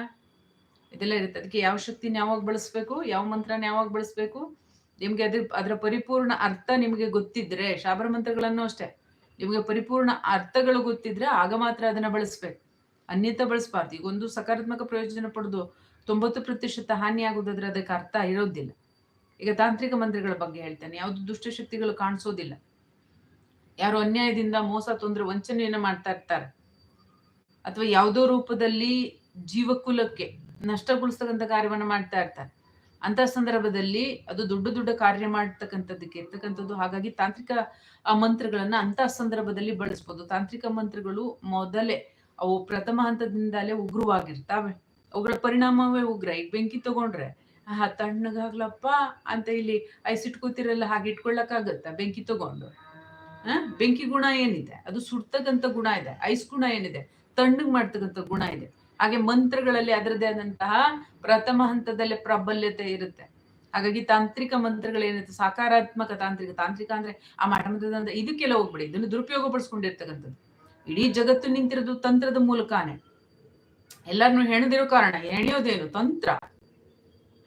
S1: ಇದೆಲ್ಲ ಇರುತ್ತೆ. ಅದಕ್ಕೆ ಯಾವ ಶಕ್ತಿನ ಯಾವಾಗ ಬಳಸ್ಬೇಕು, ಯಾವ ಮಂತ್ರನ ಯಾವಾಗ ಬಳಸ್ಬೇಕು, ನಿಮ್ಗೆ ಅದ್ರ, ಅದರ ಪರಿಪೂರ್ಣ ಅರ್ಥ ನಿಮಗೆ ಗೊತ್ತಿದ್ರೆ, ಶಾಬರ ಮಂತ್ರಗಳನ್ನು ಅಷ್ಟೇ, ನಿಮಗೆ ಪರಿಪೂರ್ಣ ಅರ್ಥಗಳು ಗೊತ್ತಿದ್ರೆ ಆಗ ಮಾತ್ರ ಅದನ್ನ ಬಳಸ್ಬೇಕು. ಅನ್ಯತ ಬಳಸ್ಬಾರ್ದು. ಈಗ ಒಂದು ಸಕಾರಾತ್ಮಕ ಪ್ರಯೋಜನ ಪಡೆದು ತೊಂಬತ್ತು ಪ್ರತಿಶತ ಹಾನಿ ಆಗೋದಾದ್ರೆ ಅದಕ್ಕೆ ಅರ್ಥ ಇರೋದಿಲ್ಲ. ಈಗ ತಾಂತ್ರಿಕ ಮಂತ್ರಗಳ ಬಗ್ಗೆ ಹೇಳ್ತೇನೆ. ಯಾವುದು ದುಷ್ಟಶಕ್ತಿಗಳು ಕಾಣಿಸೋದಿಲ್ಲ. ಯಾರು ಅನ್ಯಾಯದಿಂದ ಮೋಸ, ತೊಂದರೆ, ವಂಚನೆಯನ್ನು ಮಾಡ್ತಾ ಇರ್ತಾರೆ. ಅಥವಾ ಯಾವುದೋ ರೂಪದಲ್ಲಿ ಜೀವಕುಲಕ್ಕೆ ನಷ್ಟಗೊಳಿಸ್ತಕ್ಕಂಥ ಕಾರ್ಯವನ್ನು ಮಾಡ್ತಾ ಇರ್ತಾರೆ. ಅಂತ ಸಂದರ್ಭದಲ್ಲಿ ಅದು ದೊಡ್ಡ ದೊಡ್ಡ ಕಾರ್ಯ ಮಾಡ್ತಕ್ಕಂಥದ್ದಕ್ಕೆ ಇರ್ತಕ್ಕಂಥದ್ದು. ಹಾಗಾಗಿ ತಾಂತ್ರಿಕ ಮಂತ್ರಗಳನ್ನ ಅಂತ ಸಂದರ್ಭದಲ್ಲಿ ಬಳಸ್ಬೋದು. ತಾಂತ್ರಿಕ ಮಂತ್ರಗಳು ಮೊದಲೇ ಅವು ಪ್ರಥಮ ಹಂತದಿಂದಲೇ ಉಗ್ರವಾಗಿರ್ತಾವೆ. ಅವುಗಳ ಪರಿಣಾಮವೇ ಉಗ್ರ. ಈಗ ಬೆಂಕಿ ತಗೊಂಡ್ರೆ ಆ ತಣ್ಣಗಾಗ್ಲಪ್ಪ ಅಂತ ಇಲ್ಲಿ ಐಸ್ ಇಟ್ಕೋತಿರಲ್ಲ, ಹಾಗೆ ಇಟ್ಕೊಳ್ಳಕ್ಕಾಗತ್ತ? ಬೆಂಕಿ ತಗೊಂಡು. ಆ, ಬೆಂಕಿ ಗುಣ ಏನಿದೆ? ಅದು ಸುಡ್ತಕ್ಕಂಥ ಗುಣ ಇದೆ. ಐಸ್ ಗುಣ ಏನಿದೆ? ತಣ್ಣಗ್ ಮಾಡ್ತಕ್ಕಂಥ ಗುಣ ಇದೆ. ಹಾಗೆ ಮಂತ್ರಗಳಲ್ಲಿ ಅದರದೇ ಆದಂತಹ ಪ್ರಥಮ ಹಂತದಲ್ಲೇ ಪ್ರಾಬಲ್ಯತೆ ಇರುತ್ತೆ. ಹಾಗಾಗಿ ತಾಂತ್ರಿಕ ಮಂತ್ರಗಳೇನಿರುತ್ತೆ ಸಕಾರಾತ್ಮಕ ತಾಂತ್ರಿಕ ತಾಂತ್ರಿಕ ಅಂದ್ರೆ ಆ ಮಠಮಂತ್ರದ ಇದಕ್ಕೆಲ್ಲ ಹೋಗ್ಬಿಡಿ, ಇದನ್ನು ದುರುಪಯೋಗ ಪಡಿಸ್ಕೊಂಡಿರ್ತಕ್ಕಂಥದ್ದು. ಇಡೀ ಜಗತ್ತು ನಿಂತಿರೋದು ತಂತ್ರದ ಮೂಲಕಾನೆ. ಎಲ್ಲರನ್ನು ಹೆಣದಿರೋ ಕಾರಣ, ಹೆಣೆಯೋದೇನು? ತಂತ್ರ.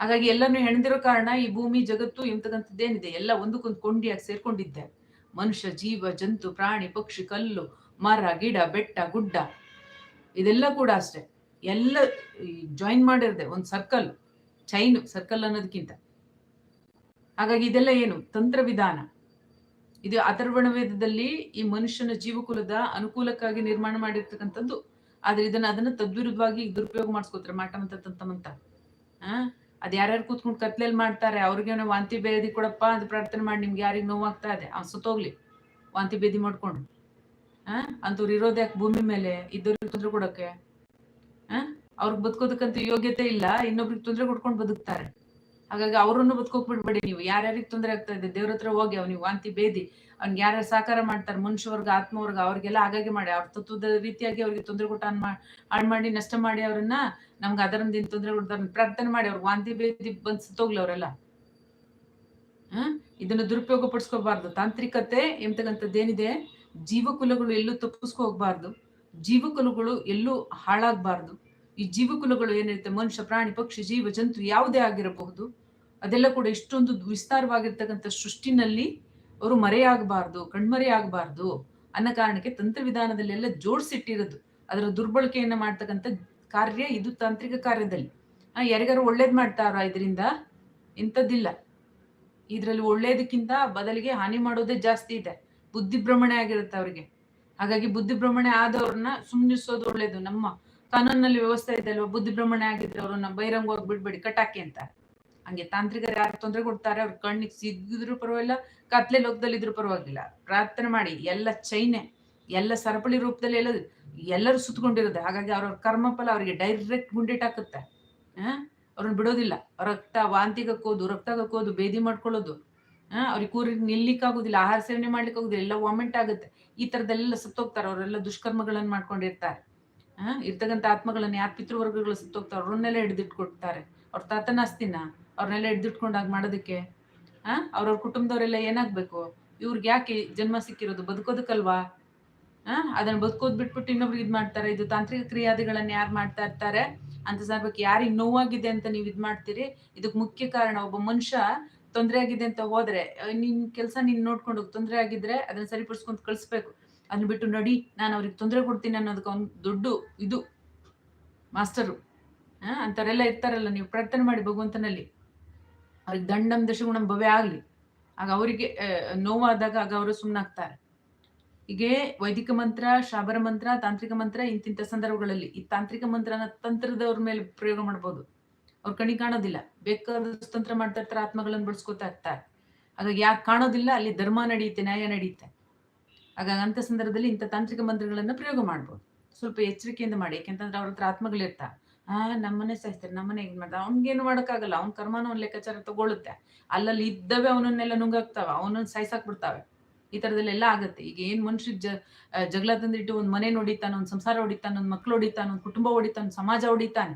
S1: ಹಾಗಾಗಿ ಎಲ್ಲರನ್ನು ಹೆಣದಿರೋ ಕಾರಣ ಈ ಭೂಮಿ, ಜಗತ್ತು ಎಂತಕ್ಕಂಥದ್ದೇನಿದೆ ಎಲ್ಲ ಒಂದಕ್ಕೊಂದು ಕೊಂಡಿಯಾಗಿ ಸೇರ್ಕೊಂಡಿದ್ದೆ. ಮನುಷ್ಯ, ಜೀವ, ಜಂತು, ಪ್ರಾಣಿ, ಪಕ್ಷಿ, ಕಲ್ಲು, ಮರ, ಗಿಡ, ಬೆಟ್ಟ, ಗುಡ್ಡ, ಇದೆಲ್ಲ ಕೂಡ ಅಷ್ಟೇ. ಎಲ್ಲ ಜಾಯಿನ್ ಮಾಡಿರದೆ, ಒಂದು ಸರ್ಕಲ್ ಚೈನ್ ಸರ್ಕಲ್ ಅನ್ನೋದಕ್ಕಿಂತ ಹಾಗಾಗಿ ಇದೆಲ್ಲ ಏನು? ತಂತ್ರ ವಿಧಾನ ಇದು ಅಥರ್ವಣ ವೇದದಲ್ಲಿ ಈ ಮನುಷ್ಯನ ಜೀವಕುಲದ ಅನುಕೂಲಕ್ಕಾಗಿ ನಿರ್ಮಾಣ ಮಾಡಿರ್ತಕ್ಕಂಥದ್ದು. ಆದ್ರೆ ಇದನ್ನ ಅದನ್ನ ತದ್ವಿರುದ್ಧವಾಗಿ ದುರುಪಯೋಗ ಮಾಡಿಸ್ಕೋತಾರೆ, ಮಾಟ ಮಂತ ತಂತಮಂತ ಆ? ಅದ್ ಯಾರ್ಯಾರು ಕೂತ್ಕೊಂಡು ಕತ್ಲೆಯಲ್ಲಿ ಮಾಡ್ತಾರೆ, ಅವ್ರಿಗೆ ವಾಂತಿ ಬೇದಿ ಕೊಡಪ್ಪ ಅಂತ ಪ್ರಾರ್ಥನೆ ಮಾಡಿ ನಿಮ್ಗೆ ಯಾರಿಗೆ ನೋವಾಗ್ತಾ ಇದೆ? ಅವ್ನು ಸುತ್ತೋಗ್ಲಿ, ವಾಂತಿ ಬೇದಿ ಮಾಡ್ಕೊಂಡು. ಆ? ಅಂತವ್ರು ಇರೋದ್ಯಾಕೆ ಭೂಮಿ ಮೇಲೆ? ಇದ್ದವ್ರಿಗೆ ತೊಂದರೆ ಕೊಡಕ್ಕೆ ಆ ಅವ್ರಿಗೆ ಬದುಕೋದಕ್ಕಂತ ಯೋಗ್ಯತೆ ಇಲ್ಲ, ಇನ್ನೊಬ್ರಿಗೆ ತೊಂದರೆ ಕೊಡ್ಕೊಂಡು ಬದುಕ್ತಾರೆ. ಹಾಗಾಗಿ ಅವರನ್ನು ಬದುಕೋಕ್ ಬಿಡ್ಬೇಡಿ ನೀವು. ಯಾರ್ಯಾರಿಗೆ ತೊಂದರೆ ಆಗ್ತಾ ಇದೆ, ದೇವ್ರ ಹತ್ರ ಹೋಗಿ ಅವ್ನಿಗೆ ವಾಂತಿ ಬೇದಿ ಅವ್ನಿಗೆ ಯಾರ್ಯಾರು ಸಹಕಾರ ಮಾಡ್ತಾರೆ, ಮನುಷ್ಯವರ್ಗ, ಆತ್ಮವರ್ಗ, ಅವ್ರಿಗೆಲ್ಲ ಹಾಗಾಗಿ ಮಾಡಿ. ಅವ್ರ ತತ್ವದ ರೀತಿಯಾಗಿ ಅವ್ರಿಗೆ ತೊಂದರೆ ಕೊಟ್ಟು ಹಾಳು ಮಾಡಿ, ನಷ್ಟ ಮಾಡಿ ಅವ್ರನ್ನ ನಮ್ಗೆ ಅದರಿಂದ ತೊಂದರೆ ಕೊಡ್ತಾರೆ ಪ್ರಾರ್ಥನೆ ಮಾಡಿ. ಅವ್ರಿಗೆ ವಾಂತಿ ಬೇದಿ ಬಂದ್ ಸತ್ತೋಗ್ಲಿ ಅವರೆಲ್ಲ. ಹ? ಇದನ್ನ ದುರುಪಯೋಗ ಪಡಿಸ್ಕೋಬಾರ್ದು. ತಾಂತ್ರಿಕತೆ ಎಂತಕ್ಕಂಥದ್ದೇನಿದೆ, ಜೀವಕುಲಗಳು ಎಲ್ಲೂ ತಪ್ಪಿಸ್ಕೊ ಹೋಗ್ಬಾರ್ದು ಜೀವಕುಲಗಳು ಎಲ್ಲೂ ಹಾಳಾಗಬಾರ್ದು. ಈ ಜೀವಕುಲಗಳು ಏನಿರುತ್ತೆ, ಮನುಷ್ಯ, ಪ್ರಾಣಿ, ಪಕ್ಷಿ, ಜೀವ, ಜಂತು ಯಾವುದೇ ಆಗಿರಬಹುದು, ಅದೆಲ್ಲ ಕೂಡ ಇಷ್ಟೊಂದು ವಿಸ್ತಾರವಾಗಿರ್ತಕ್ಕಂಥ ಸೃಷ್ಟಿನಲ್ಲಿ ಅವರು ಮರೆಯಾಗಬಾರ್ದು, ಕಣ್ಮರೆಯಾಗಬಾರ್ದು ಅನ್ನೋ ಕಾರಣಕ್ಕೆ ತಂತ್ರವಿಧಾನದಲ್ಲೆಲ್ಲ ಜೋಡಿಸಿಟ್ಟಿರೋದು. ಅದರ ದುರ್ಬಳಕೆಯನ್ನು ಮಾಡ್ತಕ್ಕಂಥ ಕಾರ್ಯ ಇದು ತಾಂತ್ರಿಕ ಕಾರ್ಯದಲ್ಲಿ. ಯಾರಿಗಾರು ಒಳ್ಳೇದು ಮಾಡ್ತಾರ ಇದರಿಂದ? ಇಂಥದ್ದಿಲ್ಲ. ಇದರಲ್ಲಿ ಒಳ್ಳೇದಕ್ಕಿಂತ ಬದಲಿಗೆ ಹಾನಿ ಮಾಡೋದೇ ಜಾಸ್ತಿ ಇದೆ. ಬುದ್ಧಿಭ್ರಮಣೆ ಆಗಿರುತ್ತೆ ಅವ್ರಿಗೆ. ಹಾಗಾಗಿ ಬುದ್ಧಿಭ್ರಮಣೆ ಆದವ್ರನ್ನ ಸುಮ್ನಿಸೋದು ಒಳ್ಳೇದು. ನಮ್ಮ ಕಾನೂನಲ್ಲಿ ವ್ಯವಸ್ಥೆ ಇದೆ ಅಲ್ವಾ? ಬುದ್ಧಿಭ್ರಮಣೆ ಆಗಿದ್ರೆ ಅವ್ರನ್ನ ಬಹಿರಂಗವಾಗಿ ಬಿಡ್ಬೇಡಿ, ಕಟಾಕಿ ಅಂತ. ಹಂಗೆ ತಾಂತ್ರಿಕರು ಯಾರು ತೊಂದರೆ ಕೊಡ್ತಾರೆ, ಅವ್ರ ಕಣ್ಣಿಗೆ ಸಿಗಿದ್ರು ಪರವಾಗಿಲ್ಲ, ಕತ್ಲೆ ಲೋಕದಲ್ಲಿ ಇದ್ರು ಪರವಾಗಿಲ್ಲ. ಪ್ರಾರ್ಥನೆ ಮಾಡಿ, ಎಲ್ಲ ಚೈನೆ, ಎಲ್ಲ ಸರಪಳಿ ರೂಪದಲ್ಲಿ ಎಲ್ಲ ಎಲ್ಲರೂ ಸುತ್ತಕೊಂಡಿರುತ್ತೆ ಹಾಗಾಗಿ ಅವ್ರ ಕರ್ಮಫಲ ಅವರಿಗೆ ಡೈರೆಕ್ಟ್ ಗುಂಡಿಟ್ ಹಾಕುತ್ತೆ. ಅವ್ರನ್ನ ಬಿಡೋದಿಲ್ಲ. ರಕ್ತ, ವಾಂತಿಗಕ್ಕೋದು, ರಕ್ತಗಕ್ಕೋದು ಬೇದಿ ಮಾಡ್ಕೊಳ್ಳೋದು. ಅವ್ರಿಗೆ ಕೂರಿಗೆ ನಿಲ್ಲಿಕ್ ಆಗುದಿಲ್ಲ ಆಹಾರ ಸೇವನೆ ಮಾಡ್ಲಿಕ್ಕೆ ಆಗುದಿಲ್ಲ, ಎಲ್ಲ ವಾಮೆಂಟ್ ಆಗುತ್ತೆ. ಈ ತರದಲ್ಲೆಲ್ಲ ಸತ್ತೋಗ್ತಾರೆ, ಅವರೆಲ್ಲ ದುಷ್ಕರ್ಮಗಳನ್ನ ಮಾಡ್ಕೊಂಡಿರ್ತಾರೆ. ಆ ಇರ್ತಕ್ಕಂಥ ಆತ್ಮಗಳನ್ನ ಯಾರು ಪಿತೃವರ್ಗಗಳು ಸತ್ತೋಗ್ತಾರೆ, ಅವ್ರನ್ನೆಲ್ಲ ಹಿಡಿದಿಟ್ಕೊಡ್ತಾರೆ. ಅವ್ರ ತಾತನ ಅಸ್ತಿನ ಅವ್ರನ್ನೆಲ್ಲ ಹಿಡಿದಿಟ್ಕೊಂಡಾಗ ಮಾಡೋದಕ್ಕೆ. ಆ ಅವ್ರವ್ರ ಕುಟುಂಬದವರೆಲ್ಲ ಏನಾಗ್ಬೇಕು? ಇವ್ರಿಗೆ ಯಾಕೆ ಜನ್ಮ ಸಿಕ್ಕಿರೋದು? ಬದುಕೋದಕ್ಕಲ್ವಾ? ಆ ಅದನ್ನ ಬದುಕೋದ್ ಬಿಟ್ಬಿಟ್ಟು ಇನ್ನೊಬ್ರಿಗೆ ಇದ್ ಮಾಡ್ತಾರೆ. ಇದು ತಾಂತ್ರಿಕ ಕ್ರಿಯಾದಿಗಳನ್ನ ಯಾರು ಮಾಡ್ತಾ ಇರ್ತಾರೆ? ಅಂತ ಸಂದರ್ಭಕ್ಕೆ ಯಾರಿಗೆ ನೋವಾಗಿದೆ ಅಂತ ನೀವು ಇದ್ ಮಾಡ್ತೀರಿ? ಇದಕ್ ಮುಖ್ಯ ಕಾರಣ ಒಬ್ಬ ಮನುಷ್ಯ ತೊಂದರೆ ಆಗಿದೆ ಅಂತ ಹೋದ್ರೆ ನಿನ್ ಕೆಲಸ ನೀನ್ ನೋಡ್ಕೊಂಡು ತೊಂದರೆ ಆಗಿದ್ರೆ ಅದನ್ನ ಸರಿಪಡಿಸ್ಕೊಂಡು ಕಳಿಸ್ಬೇಕು. ಅದನ್ನ ಬಿಟ್ಟು ನಡಿ, ನಾನು ಅವ್ರಿಗೆ ತೊಂದರೆ ಕೊಡ್ತೀನಿ ಅನ್ನೋದಕ್ಕೆ ಒಂದು ದೊಡ್ಡ ಇದು ಮಾಸ್ಟರು ಆ ಅಂತವರೆಲ್ಲ ಇರ್ತಾರಲ್ಲ, ನೀವು ಪ್ರಾರ್ಥನೆ ಮಾಡಿ ಭಗವಂತನಲ್ಲಿ. ಅವ್ರಿಗೆ ದಂಡಂ ದಶಗುಣಂ ಭವ್ಯ ಆಗ್ಲಿ. ಆಗ ಅವರಿಗೆ ನೋವಾದಾಗ ಆಗ ಅವರು ಸುಮ್ಮನಾಗ್ತಾರೆ ಹೀಗೆ ವೈದಿಕ ಮಂತ್ರ, ಶಾಬರ ಮಂತ್ರ, ತಾಂತ್ರಿಕ ಮಂತ್ರ ಇಂತಿಂಥ ಸಂದರ್ಭಗಳಲ್ಲಿ ಈ ತಾಂತ್ರಿಕ ಮಂತ್ರನ ತಂತ್ರದವ್ರ ಮೇಲೆ ಪ್ರಯೋಗ ಮಾಡ್ಬೋದು. ಅವ್ರ ಕಣಿ ಕಾಣೋದಿಲ್ಲ. ಬೇಕಾದ ಸ್ವತಂತ್ರ ಮಾಡ್ತಾ ಇರ್ತಾರೆ ಆತ್ಮಗಳನ್ನು ಬಳಸ್ಕೊತಾ ಇರ್ತಾರೆ. ಹಾಗಾಗಿ ಯಾಕೆ ಕಾಣೋದಿಲ್ಲ, ಅಲ್ಲಿ ಧರ್ಮ ನಡೆಯುತ್ತೆ, ನ್ಯಾಯ ನಡೆಯುತ್ತೆ. ಹಾಗಾಗಿ ಅಂತ ಸಂದರ್ಭದಲ್ಲಿ ಇಂಥ ತಾಂತ್ರಿಕ ಮಂತ್ರಗಳನ್ನ ಪ್ರಯೋಗ ಮಾಡ್ಬೋದು. ಸ್ವಲ್ಪ ಎಚ್ಚರಿಕೆಯಿಂದ ಮಾಡಿ, ಯಾಕೆಂತಂದ್ರೆ ಅವ್ರ ಹತ್ರ ಆತ್ಮಗಳಿರ್ತಾ ಆ ನಮ್ಮನೆ ಸಾಯಿಸ್ತಾರೆ ನಮ್ಮನೆ ಹೆಂಗ್ ಮಾಡ್ತಾರೆ ಅವ್ನಿಗೇನು ಮಾಡೋಕ್ಕಾಗಲ್ಲ, ಅವ್ನ ಕರ್ಮಾನ ಒಂದು ಲೆಕ್ಕಾಚಾರ ತಗೊಳುತ್ತೆ ಅಲ್ಲಲ್ಲಿ ಇದ್ದವೇ ಅವನನ್ನೆಲ್ಲ ನುಂಗಾಕ್ತಾವ ಅವನನ್ನ ಸಾಯ್ಸಾಕ್ ಬಿಡ್ತಾವೆ. ಈ ತರದಲ್ಲೆಲ್ಲ ಆಗುತ್ತೆ. ಈಗ ಏನು ಮನುಷ್ಯ ಜ ಜಗಳ ತಂದಿಟ್ಟು ಒಂದು ಮನೆ ನೋಡಿತಾನೆ, ಒಂದು ಸಂಸಾರ ಹೊಡಿತಾನೆ ಒಂದು ಮಕ್ಳು ಹೊಡಿತಾನೆ ಒಂದು ಕುಟುಂಬ ಹೊಡಿತಾನೆ ಸಮಾಜ ಹೊಡಿತಾನೆ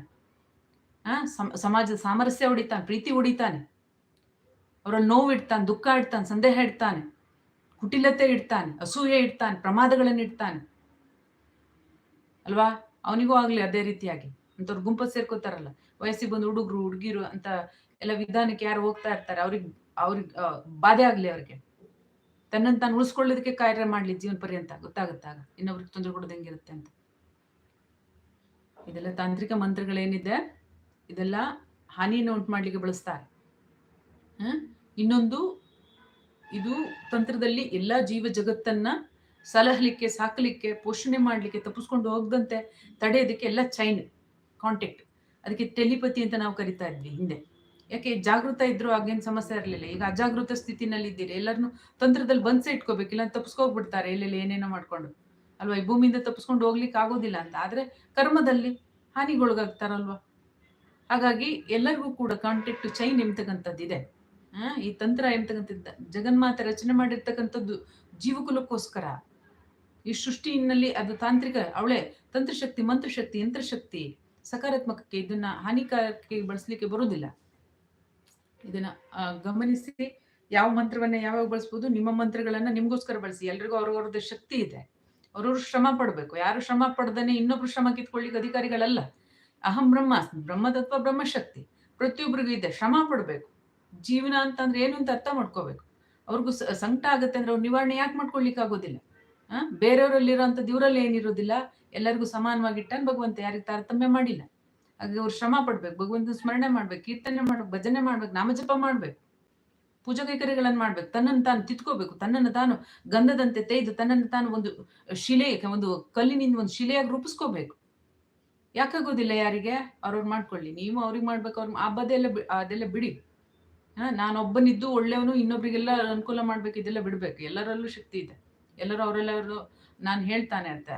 S1: ಸಮಾಜದ ಸಾಮರಸ್ಯ ಹೊಡಿತಾನೆ, ಪ್ರೀತಿ ಹೊಡಿತಾನೆ. ಅವರಲ್ಲಿ ನೋವು ಇಡ್ತಾನೆ ದುಃಖ ಇಡ್ತಾನೆ, ಸಂದೇಹ ಇಡ್ತಾನೆ, ಕುಟಿಲತೆ ಇಡ್ತಾನೆ, ಅಸೂಯೆ ಇಡ್ತಾನೆ, ಪ್ರಮಾದಗಳನ್ನು ಇಡ್ತಾನೆ. ಅಲ್ವಾ? ಅವನಿಗೂ ಆಗ್ಲಿ ಅದೇ ರೀತಿಯಾಗಿ. ಅಂತವ್ರು ಗುಂಪು ಸೇರ್ಕೋತಾರಲ್ಲ. ವಯಸ್ಸಿಗೆ ಬಂದು ಹುಡುಗರು, ಹುಡುಗಿರು ಅಂತ ಎಲ್ಲ ವಿಧಾನಕ್ಕೆ ಯಾರು ಹೋಗ್ತಾ ಇರ್ತಾರೆ, ಅವ್ರಿಗೆ ಅವ್ರಿಗೆ ಬಾಧೆ ಆಗ್ಲಿ ಅವ್ರಿಗೆ. ತನ್ನನ್ನು ತಾನು ಉಳಿಸ್ಕೊಳ್ಳೋದಕ್ಕೆ ಕಾರ್ಯ ಮಾಡ್ಲಿ ಜೀವನ ಪರ್ಯಂತ ಗೊತ್ತಾಗುತ್ತಾಗ ಇನ್ನೊಬ್ರಿಗೆ ತೊಂದರೆ ಕೊಡೋದಂಗಿರುತ್ತೆ ಅಂತ. ಇದೆಲ್ಲ ತಾಂತ್ರಿಕ ಮಂತ್ರಗಳೇನಿದೆ? ಇದೆಲ್ಲ ಹಾನಿಯನ್ನು ಉಂಟು ಮಾಡ್ಲಿಕ್ಕೆ ಬಳಸ್ತಾರೆ? ಇನ್ನೊಂದು, ಇದು ತಂತ್ರದಲ್ಲಿ ಎಲ್ಲ ಜೀವ ಜಗತ್ತನ್ನ ಸಲಹಲಿಕ್ಕೆ, ಸಾಕಲಿಕ್ಕೆ, ಪೋಷಣೆ ಮಾಡ್ಲಿಕ್ಕೆ, ತಪ್ಪಿಸ್ಕೊಂಡು ಹೋಗದಂತೆ ತಡೆಯೋದಕ್ಕೆ ಎಲ್ಲ ಚೈನ್ ಕಾಂಟ್ಯಾಕ್ಟ್ ಅದಕ್ಕೆ ಟೆಲಿಪತಿ ಅಂತ ನಾವು ಕರಿತಾ ಇದ್ವಿ ಹಿಂದೆ. ಯಾಕೆ ಜಾಗೃತ ಇದ್ರು ಆಗೇನು ಸಮಸ್ಯೆ ಇರಲಿಲ್ಲ. ಈಗ ಅಜಾಗೃತ ಸ್ಥಿತಿನಲ್ಲಿ ಇದ್ದೀರಿ. ಎಲ್ಲರನ್ನು ತಂತ್ರದಲ್ಲಿ ಬಂದ್ಸೆ ಇಟ್ಕೋಬೇಕಿಲ್ಲ ತಪ್ಪಿಸ್ಕೋಗ್ಬಿಡ್ತಾರೆ ಎಲ್ಲೆಲ್ಲಿ ಏನೇನೋ ಮಾಡ್ಕೊಂಡು. ಅಲ್ವಾ? ಈ ಭೂಮಿಯಿಂದ ತಪ್ಪಿಸ್ಕೊಂಡು ಹೋಗ್ಲಿಕ್ಕೆ ಆಗೋದಿಲ್ಲ ಅಂತ. ಆದ್ರೆ ಕರ್ಮದಲ್ಲಿ ಹಾನಿಗೊಳಗಾಗ್ತಾರಲ್ವಾ? ಹಾಗಾಗಿ ಎಲ್ಲರಿಗೂ ಕೂಡ ಕಾಂಟ್ಯಾಕ್ಟ್ ಚೈನ್ ಎಂಬತಕ್ಕಂಥದ್ದಿದೆ ಇದೆ ಈ ತಂತ್ರ ಎಂಬತಕ್ಕಂಥದ್ದು ಜಗನ್ಮಾತೆ ರಚನೆ ಮಾಡಿರ್ತಕ್ಕಂಥದ್ದು ಜೀವಕುಲಕ್ಕೋಸ್ಕರ. ಈ ಸೃಷ್ಟಿನಲ್ಲಿ ಅದು ತಾಂತ್ರಿಕ, ಅವಳೆ ತಂತ್ರಶಕ್ತಿ, ಮಂತ್ರಶಕ್ತಿ, ಯಂತ್ರಶಕ್ತಿ, ಸಕಾರಾತ್ಮಕಕ್ಕೆ ಇದನ್ನ ಹಾನಿಕಾರಕ್ಕೆ ಬಳಸಲಿಕ್ಕೆ ಬರುವುದಿಲ್ಲ ಇದನ್ನ ಗಮನಿಸಿ, ಯಾವ ಮಂತ್ರವನ್ನ ಯಾವಾಗ ಬಳಸ್ಬೋದು, ನಿಮ್ಮ ಮಂತ್ರಗಳನ್ನ ನಿಮ್ಗೋಸ್ಕರ ಬಳಸಿ. ಎಲ್ರಿಗೂ ಅವ್ರವ್ರದ್ದು ಶಕ್ತಿ ಇದೆ. ಅವ್ರವ್ರು ಶ್ರಮ ಪಡಬೇಕು. ಯಾರು ಶ್ರಮ ಪಡ್ದೇನೆ ಇನ್ನೊಬ್ರು ಶ್ರಮ ಕಿತ್ಕೊಳ್ಳಿಕ್ಕೆ ಅಧಿಕಾರಿಗಳಲ್ಲ. ಅಹಂ ಬ್ರಹ್ಮ ಬ್ರಹ್ಮತತ್ವ ಬ್ರಹ್ಮಶಕ್ತಿ. ಪ್ರತಿಯೊಬ್ಬರಿಗೂ ಇದೆ. ಶ್ರಮ ಪಡಬೇಕು. ಜೀವನ ಅಂತಂದ್ರೆ ಏನು ಅಂತ ಅರ್ಥ ಮಾಡ್ಕೋಬೇಕು. ಅವ್ರಿಗೂ ಸಂಕಟ ಆಗುತ್ತೆ ಅಂದ್ರೆ ಅವ್ರು ನಿವಾರಣೆ ಯಾಕೆ ಮಾಡ್ಕೊಳ್ಲಿಕ್ಕೆ ಆಗೋದಿಲ್ಲ? ಆ? ಬೇರೆಯವರಲ್ಲಿರೋಂಥದ್ದು ಇವರಲ್ಲಿ ಏನಿರೋದಿಲ್ಲ ಎಲ್ಲರಿಗೂ ಸಮಾನವಾಗಿ ಇಟ್ಟಾಗ ಭಗವಂತ ಯಾರಿಗೆ ತಾರತಮ್ಯ ಮಾಡಿಲ್ಲ. ಹಾಗೆ ಅವ್ರು ಶ್ರಮ ಪಡ್ಬೇಕು. ಭಗವಂತನ ಸ್ಮರಣೆ ಮಾಡ್ಬೇಕು, ಕೀರ್ತನೆ ಮಾಡ್ಬೇಕು, ಭಜನೆ ಮಾಡ್ಬೇಕು ನಾಮಜಪ ಮಾಡ್ಬೇಕು. ಪೂಜಾ ಕೈಕರಿಗಳನ್ನು ಮಾಡ್ಬೇಕು. ತನ್ನನ್ನು ತಾನು ತಿತ್ಕೋಬೇಕು ತನ್ನನ್ನು ತಾನು ಗಂಧದಂತೆ ತೆಯ್ದು, ತನ್ನನ್ನು ತಾನು ಒಂದು ಶಿಲೆ, ಒಂದು ಕಲ್ಲಿನಿಂದ ಒಂದು ಶಿಲೆಯಾಗಿ ರೂಪಿಸ್ಕೋಬೇಕು. ಯಾಕಾಗೋದಿಲ್ಲ ಯಾರಿಗೆ? ಅವ್ರವ್ರು ಮಾಡ್ಕೊಳ್ಳಿ. ನೀವು ಅವ್ರಿಗೆ ಮಾಡ್ಬೇಕು ಅವ್ರ ಆ ಬದೆಲ್ಲ ಬಿ- ಅದೆಲ್ಲ ಬಿಡಿ. ಹಾ ನಾನೊಬ್ಬನಿದ್ದು ಒಳ್ಳೆಯವನು ಇನ್ನೊಬ್ರಿಗೆಲ್ಲ ಅನುಕೂಲ ಮಾಡ್ಬೇಕು ಇದೆಲ್ಲ ಬಿಡ್ಬೇಕು. ಎಲ್ಲರಲ್ಲೂ ಶಕ್ತಿ ಇದೆ. ಎಲ್ಲರೂ ಅವರೆಲ್ಲರೂ ನಾನು ಹೇಳ್ತಾನೆ ಅಂತ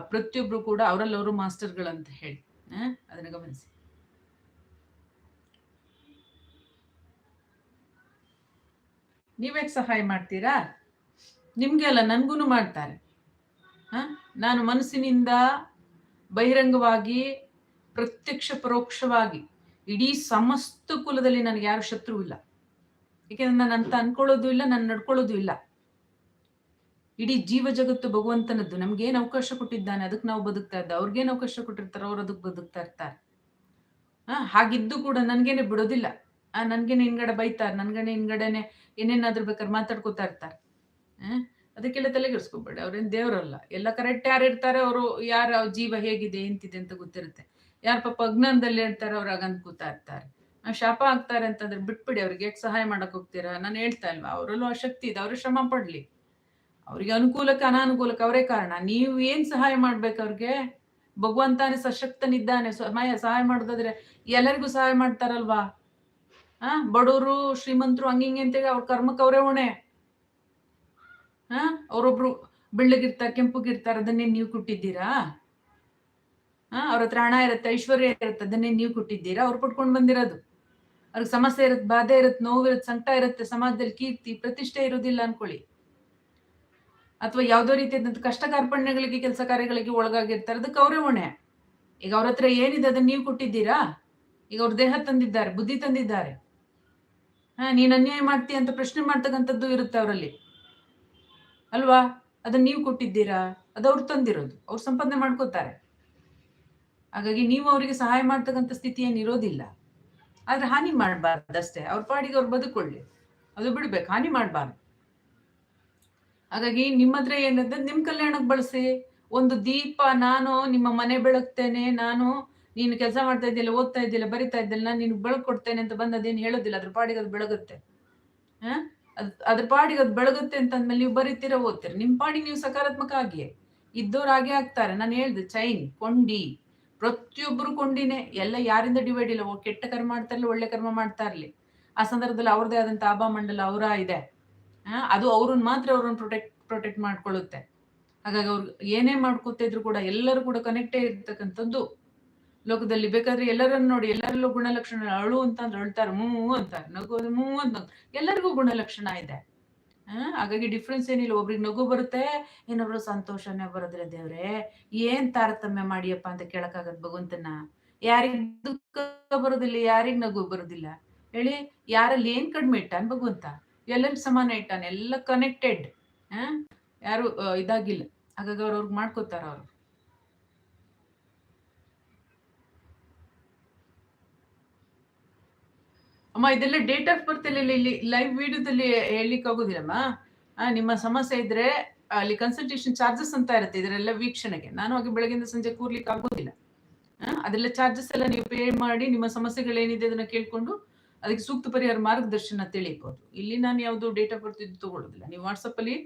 S1: ಪ್ರತಿಯೊಬ್ರು ಕೂಡ ಅವರಲ್ಲವರು ಮಾಸ್ಟರ್ಗಳಂತ ಹೇಳಿ. ಆ, ಅದನ್ನ ಗಮನಿಸಿ. ನೀವ್ಯಾಕೆ ಸಹಾಯ ಮಾಡ್ತೀರಾ? ನಿಮ್ಗೆ ಅಲ್ಲ ನನ್ಗೂ ಮಾಡ್ತಾರೆ. ಹ ನಾನು ಮನಸ್ಸಿನಿಂದ ಬಹಿರಂಗವಾಗಿ, ಪ್ರತ್ಯಕ್ಷ ಪರೋಕ್ಷವಾಗಿ, ಇಡೀ ಸಮಸ್ತ ಕುಲದಲ್ಲಿ ನನಗೆ ಯಾರು ಶತ್ರು ಇಲ್ಲ ಏಕೆಂದ್ರೆ ನಾನು ಅಂತ ಅನ್ಕೊಳ್ಳೋದು ಇಲ್ಲ, ನಾನು ನಡ್ಕೊಳ್ಳೋದು ಇಲ್ಲ. ಇಡೀ ಜೀವ ಜಗತ್ತು ಭಗವಂತನದ್ದು. ನಮ್ಗೇನು ಅವಕಾಶ ಕೊಟ್ಟಿದ್ದಾನೆ, ಅದಕ್ಕೆ ನಾವು ಬದುಕ್ತಾ ಇದ್ದ. ಅವ್ರಿಗೇನು ಅವಕಾಶ ಕೊಟ್ಟಿರ್ತಾರೆ, ಅವ್ರು ಅದಕ್ಕೆ ಬದುಕ್ತಾ ಇರ್ತಾರೆ. ಆ, ಹಾಗಿದ್ದು ಕೂಡ ನನ್ಗೇನೆ ಬಿಡೋದಿಲ್ಲ. ಆ, ನನ್ಗೇನೆ ಹಿಂಗಡೆ ಬೈತಾರೆ, ನನ್ಗೇನೆ ಹಿಂಗಡೆನೆ ಏನೇನಾದ್ರೂ ಬೇಕಾದ್ರೆ ಮಾತಾಡ್ಕೋತಾ ಇರ್ತಾರೆ. ಅದಕ್ಕೆಲ್ಲ ತಲೆಗೆಡ್ಸ್ಕೊಬೇಡಿ ಅವ್ರೇನ್ ದೇವರಲ್ಲ. ಎಲ್ಲ ಕರೆಕ್ಟ್ ಯಾರು ಇರ್ತಾರೆ ಅವರು, ಯಾರ ಜೀವ ಹೇಗಿದೆ, ಎಂತಿದೆ ಅಂತ ಗೊತ್ತಿರುತ್ತೆ. ಯಾರ ಪಾಪ ಅಜ್ಞಾನದಲ್ಲಿ ಹೇಳ್ತಾರೆ ಅವ್ರು ಹಾಗಂತ ಕೂತಾ ಇರ್ತಾರೆ ಶಾಪ ಆಗ್ತಾರೆ ಅಂತಂದ್ರೆ ಬಿಟ್ಬಿಡಿ, ಅವ್ರಿಗೆ ಯಾಕೆ ಸಹಾಯ ಮಾಡಕ್ ಹೋಗ್ತೀರಾ? ನಾನು ಹೇಳ್ತಾ ಇಲ್ವಾ? ಅವರಲ್ಲೂ ಆ ಶಕ್ತಿ ಇದೆ, ಅವರು ಶ್ರಮ ಪಡ್ಲಿ. ಅವ್ರಿಗೆ ಅನುಕೂಲಕ್ಕೆ, ಅನಾನುಕೂಲಕ್ಕೆ ಅವರೇ ಕಾರಣ. ನೀವು ಏನ್ ಸಹಾಯ ಮಾಡ್ಬೇಕು ಅವ್ರಿಗೆ? ಭಗವಂತಾನೆ ಸಶಕ್ತನಿದ್ದಾನೆ. ಸಮಯ ಸಹಾಯ ಮಾಡೋದಾದ್ರೆ ಎಲ್ಲರಿಗೂ ಸಹಾಯ ಮಾಡ್ತಾರಲ್ವಾ? ಆ, ಬಡವರು, ಶ್ರೀಮಂತರು ಹಂಗಿಂಗೆ ಅಂತ ಅವ್ರ ಕರ್ಮಕ್ಕೆ ಅವರೇ ಹೊಣೆ. ಹಾ? ಅವರೊಬ್ರು ಬೆಳ್ಳಗಿರ್ತಾರೆ, ಕೆಂಪಗಿರ್ತಾರೆ, ಅದನ್ನೇ ನೀವು ಕೊಟ್ಟಿದ್ದೀರಾ? ಹಾ? ಅವ್ರ ಹತ್ರ ಹಣ ಇರುತ್ತೆ, ಐಶ್ವರ್ಯ ಇರುತ್ತೆ, ಅದನ್ನೇ ನೀವು ಕೊಟ್ಟಿದ್ದೀರಾ? ಅವ್ರು ಪಡ್ಕೊಂಡು ಬಂದಿರೋದು. ಅವ್ರಿಗೆ ಸಮಸ್ಯೆ ಇರುತ್ತೆ, ಬಾಧೆ ಇರುತ್ತೆ ನೋವು ಇರುತ್ತೆ ಸಂಕಟ ಇರುತ್ತೆ, ಸಮಾಜದಲ್ಲಿ ಕೀರ್ತಿ, ಪ್ರತಿಷ್ಠೆ ಇರೋದಿಲ್ಲ ಅನ್ಕೊಳ್ಳಿ. ಅಥವಾ ಯಾವುದೋ ರೀತಿಯಾದಂತ ಕಷ್ಟ ಕಾರ್ಪಣ್ಯಗಳಿಗೆ ಕೆಲಸ ಕಾರ್ಯಗಳಿಗೆ ಒಳಗಾಗಿರ್ತಾರೆ, ಅದಕ್ಕೆ ಅವರೇ ಹೊಣೆ. ಈಗ ಅವ್ರ ಹತ್ರ ಏನಿದೆ, ಅದನ್ನ ನೀವು ಕೊಟ್ಟಿದ್ದೀರಾ? ಈಗ ಅವ್ರ ದೇಹ ತಂದಿದ್ದಾರೆ, ಬುದ್ಧಿ ತಂದಿದ್ದಾರೆ. ಹಾ, ನೀನ್ ಅನ್ಯಾಯ ಮಾಡ್ತೀಯ ಅಂತ ಪ್ರಶ್ನೆ ಮಾಡ್ತಕ್ಕಂಥದ್ದು ಇರುತ್ತೆ ಅವರಲ್ಲಿ. ಅಲ್ವಾ? ಅದನ್ನ ನೀವು ಕೊಟ್ಟಿದ್ದೀರಾ? ಅದು ಅವ್ರು ತಂದಿರೋದು. ಅವ್ರು ಸಂಪಾದನೆ ಮಾಡ್ಕೋತಾರೆ. ಹಾಗಾಗಿ ನೀವು ಅವರಿಗೆ ಸಹಾಯ ಮಾಡ್ತಕ್ಕಂಥ ಸ್ಥಿತಿ ಏನು ಇರೋದಿಲ್ಲ. ಆದ್ರೆ ಹಾನಿ ಮಾಡಬಾರ್ದಷ್ಟೇ. ಅವ್ರ ಪಾಡಿಗೆ ಅವ್ರು ಬದುಕೊಳ್ಳಿ. ಅದು ಬಿಡ್ಬೇಕು. ಹಾನಿ ಮಾಡಬಾರ್ದು. ಹಾಗಾಗಿ ನಿಮ್ಮ ಹತ್ರ ಏನಿದೆ ನಿಮ್ ಕಲ್ಯಾಣಕ್ಕೆ ಬಳಸಿ. ಒಂದು ದೀಪ, ನಾನು ನಿಮ್ಮ ಮನೆ ಬೆಳಗ್ತೇನೆ, ನಾನು ನೀನು ಕೆಲಸ ಮಾಡ್ತಾ ಇದ್ದಿಲ್ಲ ಓದ್ತಾ ಇದ್ದಿಲ್ಲ ಬರಿತಾ ಇದ್ದಿಲ್ಲ ನಾನು ನಿನ್ಗೆ ಬೆಳಕು ಕೊಡ್ತೇನೆ ಅಂತ ಬಂದು ಅದೇನು ಹೇಳೋದಿಲ್ಲ. ಅದ್ರ ಪಾಡಿಗೆ ಅದು ಬೆಳಗುತ್ತೆ. ಆ? ಅದ್ ಅದ್ರ ಪಾಡಿಗೆ ಅದು ಬೆಳಗುತ್ತೆ ಅಂತ ಅಂದ್ಮೇಲೆ ನೀವು ಬರೀತೀರ ಓದ್ತೀರ? ನಿಮ್ಮ ಪಾಡಿಗೆ ನೀವು ಸಕಾರಾತ್ಮಕ ಆಗಿಯೇ. ಇದ್ದವ್ರು ಆಗ್ತಾರೆ. ನಾನು ಹೇಳ್ದೆ, ಚೈನ್, ಕೊಂಡಿ. ಪ್ರತಿಯೊಬ್ಬರು ಕೊಂಡಿನೇ. ಎಲ್ಲ ಯಾರಿಂದ ಡಿವೈಡ್ ಇಲ್ಲ. ಕೆಟ್ಟ ಕರ್ಮ ಮಾಡ್ತಾ ಇರ್ಲಿ, ಒಳ್ಳೆ ಕರ್ಮ ಮಾಡ್ತಾ ಇರ್ಲಿ. ಆ ಸಂದರ್ಭದಲ್ಲಿ ಅವ್ರದೇ ಆದಂತ ಆಭಾ ಮಂಡಲ ಅವರ ಇದೆ. ಅದು ಅವ್ರನ್ನ ಮಾತ್ರ ಅವ್ರನ್ನ ಪ್ರೊಟೆಕ್ಟ್ ಪ್ರೊಟೆಕ್ಟ್ ಮಾಡ್ಕೊಳ್ಳುತ್ತೆ. ಹಾಗಾಗಿ ಅವ್ರು ಏನೇ ಮಾಡ್ಕೊತಾ ಕೂಡ ಎಲ್ಲರೂ ಕೂಡ ಕನೆಕ್ಟೇ ಇರ್ತಕ್ಕಂಥದ್ದು ಲೋಕದಲ್ಲಿ ಬೇಕಾದ್ರೆ ಎಲ್ಲರನ್ನು ನೋಡಿ ಎಲ್ಲರಲ್ಲೂ ಗುಣಲಕ್ಷಣ ಅಳು ಅಂತ ಅಂದ್ರೆ ಅಳ್ತಾರೆ ಮೂ ಅಂತಾರೆ ನಗು ಮೂ ಅಂತ ಎಲ್ಲರಿಗೂ ಗುಣಲಕ್ಷಣ ಇದೆ. ಹಾಗಾಗಿ ಡಿಫ್ರೆನ್ಸ್ ಏನಿಲ್ಲ ಒಬ್ರಿಗೆ ನಗು ಬರುತ್ತೆ ಇನ್ನೊಬ್ರು ಸಂತೋಷನೇ ಬರೋದ್ರೆ ದೇವ್ರೆ. ಏನ್ ತಾರತಮ್ಯ ಮಾಡಿಯಪ್ಪ ಅಂತ ಕೇಳಕ್ಕಾಗತ್ ಭಗವಂತನ? ಯಾರಿಗ್ ದುಃಖ ಬರೋದಿಲ್ಲ ಯಾರಿಗ್ ನಗು ಬರೋದಿಲ್ಲ. ಹೇಳಿ ಯಾರಲ್ಲಿ ಏನ್ ಕಡಿಮೆ ಇಟ್ಟಾನ ಭಗವಂತ? ಎಲ್ಲರಿಗೂ ಸಮಾನ ಇಟ್ಟಾನೆ? ಎಲ್ಲ ಕನೆಕ್ಟೆಡ್ ಯಾರು ಆ, ಇದಾಗಿಲ್ಲ. ಹಾಗಾಗಿ ಅವ್ರವ್ರಿಗೆ ಮಾಡ್ಕೋತಾರ ಅವ್ರು. ಅಮ್ಮ, ಇದೆಲ್ಲ ಡೇಟ್ ಆಫ್ ಬರ್ತ್ ಇಲ್ಲಿ ಲೈವ್ ವಿಡಿಯೋದಲ್ಲಿ ಹೇಳಲಿಕ್ಕೆ ಆಗೋದಿಲ್ಲಮ್ಮ. ನಿಮ್ಮ ಸಮಸ್ಯೆ ಇದ್ರೆ ಅಲ್ಲಿ ಕನ್ಸಲ್ಟೇಷನ್ ಚಾರ್ಜಸ್ ಅಂತ ಇರುತ್ತೆ ಇದರೆಲ್ಲ ವೀಕ್ಷಣೆಗೆ. ನಾನು ಹಾಗೆ ಬೆಳಗಿಂದ ಸಂಜೆ ಕೂರ್ಲಿಕ್ಕೆ ಆಗೋದಿಲ್ಲ. ಅದೆಲ್ಲ ಚಾರ್ಜಸ್ ಎಲ್ಲ ನೀವು ಪೇ ಮಾಡಿ, ನಿಮ್ಮ ಸಮಸ್ಯೆಗಳೇನಿದೆ ಅದನ್ನ ಕೇಳ್ಕೊಂಡು ಅದಕ್ಕೆ ಸೂಕ್ತ ಪರಿಹಾರ ಮಾರ್ಗದರ್ಶನ ತಿಳಿಬಹುದು ಇಲ್ಲಿ ನಾನು ಯಾವುದು ಡೇಟ್ ಆಫ್ ಬರ್ತ್ ಇದು ತಗೊಳ್ಳೋದಿಲ್ಲ. ನೀವು ವಾಟ್ಸಪ್ ಅಲ್ಲಿ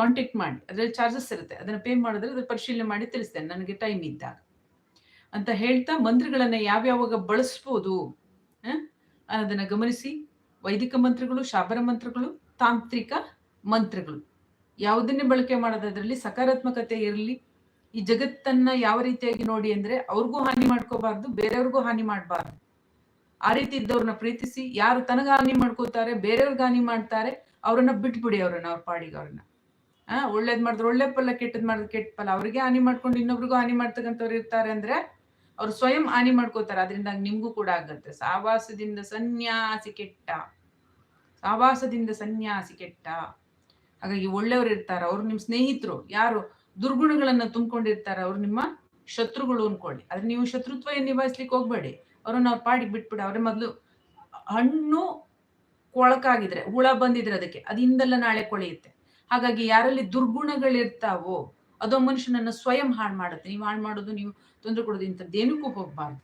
S1: ಕಾಂಟ್ಯಾಕ್ಟ್ ಮಾಡಿ. ಅದ್ರಲ್ಲಿ ಚಾರ್ಜಸ್ ಇರುತ್ತೆ. ಅದನ್ನ ಪೇ ಮಾಡಿದ್ರೆ ಅದ್ರ ಪರಿಶೀಲನೆ ಮಾಡಿ ತಿಳಿಸ್ತೇನೆ, ನನಗೆ ಟೈಮ್ ಇದ್ದಾಗ. ಅಂತ ಹೇಳ್ತಾ ಮಂತ್ರಗಳನ್ನ ಯಾವ್ಯಾವಾಗ ಬಳಸ್ಬೋದು ಅನ್ನೋದನ್ನ ಗಮನಿಸಿ. ವೈದಿಕ ಮಂತ್ರಗಳು, ಶಾಬರ ಮಂತ್ರಗಳು, ತಾಂತ್ರಿಕ ಮಂತ್ರಗಳು. ಯಾವುದನ್ನೇ ಬಳಕೆ ಮಾಡೋದ್ರಲ್ಲಿ ಸಕಾರಾತ್ಮಕತೆ ಇರಲಿ. ಈ ಜಗತ್ತನ್ನ ಯಾವ ರೀತಿಯಾಗಿ ನೋಡಿ ಅಂದ್ರೆ ಅವ್ರಿಗೂ ಹಾನಿ ಮಾಡ್ಕೋಬಾರ್ದು, ಬೇರೆಯವ್ರಿಗೂ ಹಾನಿ ಮಾಡಬಾರ್ದು. ಆ ರೀತಿ ಇದ್ದವ್ರನ್ನ ಪ್ರೀತಿಸಿ, ಯಾರು ತನಗ ಹಾನಿ ಮಾಡ್ಕೋತಾರೆ, ಬೇರೆಯವ್ರಿಗೆ ಹಾನಿ ಮಾಡ್ತಾರೆ, ಅವ್ರನ್ನ ಬಿಟ್ಬಿಡಿ ಅವ್ರನ್ನ, ಅವ್ರ ಪಾಡಿಗೆ ಅವ್ರನ್ನ. ಆ, ಒಳ್ಳೇದ್ ಮಾಡಿದ್ರೆ ಒಳ್ಳೆ ಪಲ್ಲ ಕೆಟ್ಟದ್ ಮಾಡಿದ್ರೆ ಕೆಟ್ಟ ಪಲ್ಲ ಅವ್ರಿಗೆ ಹಾನಿ ಮಾಡ್ಕೊಂಡು ಇನ್ನೊಬ್ರಿಗೂ ಹಾನಿ ಮಾಡ್ತಕ್ಕಂಥವ್ರು ಇರ್ತಾರೆ ಅಂದ್ರೆ ಅವ್ರು ಸ್ವಯಂ ಹಾನಿ ಮಾಡ್ಕೋತಾರೆ, ಅದರಿಂದ ನಿಮಗೂ ಕೂಡ ಆಗುತ್ತೆ. ಸಾವಾಸದಿಂದ ಸನ್ಯಾಸಿ ಕೆಟ್ಟ. ಸಾವಾಸದಿಂದ ಸನ್ಯಾಸಿ ಕೆಟ್ಟ. ಹಾಗಾಗಿ ಒಳ್ಳೆಯವರು ಇರ್ತಾರೆ, ಅವ್ರು ನಿಮ್ಮ ಸ್ನೇಹಿತರು. ಯಾರು? ದುರ್ಗುಣಗಳನ್ನು ತುಂಬಿಕೊಂಡಿರ್ತಾರ, ಅವ್ರು ನಿಮ್ಮ ಶತ್ರುಗಳು ಅನ್ಕೊಳ್ಳಿ. ಆದ್ರೆ ನೀವು ಶತ್ರುತ್ವ ನಿಭಾಯಿಸ್ಲಿಕ್ಕೆ ಹೋಗ್ಬೇಡಿ. ಅವ್ರನ್ನ ಅವ್ರ ಪಾಡಿಗೆ ಬಿಟ್ಬಿಡಿ. ಅವ್ರೆ ಮೊದಲು ಹಣ್ಣು ಕೊಳಕಾಗಿದ್ರೆ, ಹುಳ ಬಂದಿದ್ರೆ ಅದಕ್ಕೆ, ಅದಿಂದಲ್ಲ ನಾಳೆ ಕೊಳೆಯುತ್ತೆ. ಹಾಗಾಗಿ ಯಾರಲ್ಲಿ ದುರ್ಗುಣಗಳಿರ್ತಾವೋ ಅದು ಮನುಷ್ಯನನ್ನ ಸ್ವಯಂ ಹಾಳು ಮಾಡುತ್ತೆ. ನೀವು ಹಾಳು ಮಾಡೋದು, ನೀವು ತೊಂದರೆ ಕೊಡೋದು ಇಂಥದ್ದೇನಕ್ಕೂ ಹೋಗ್ಬಾರ್ದು.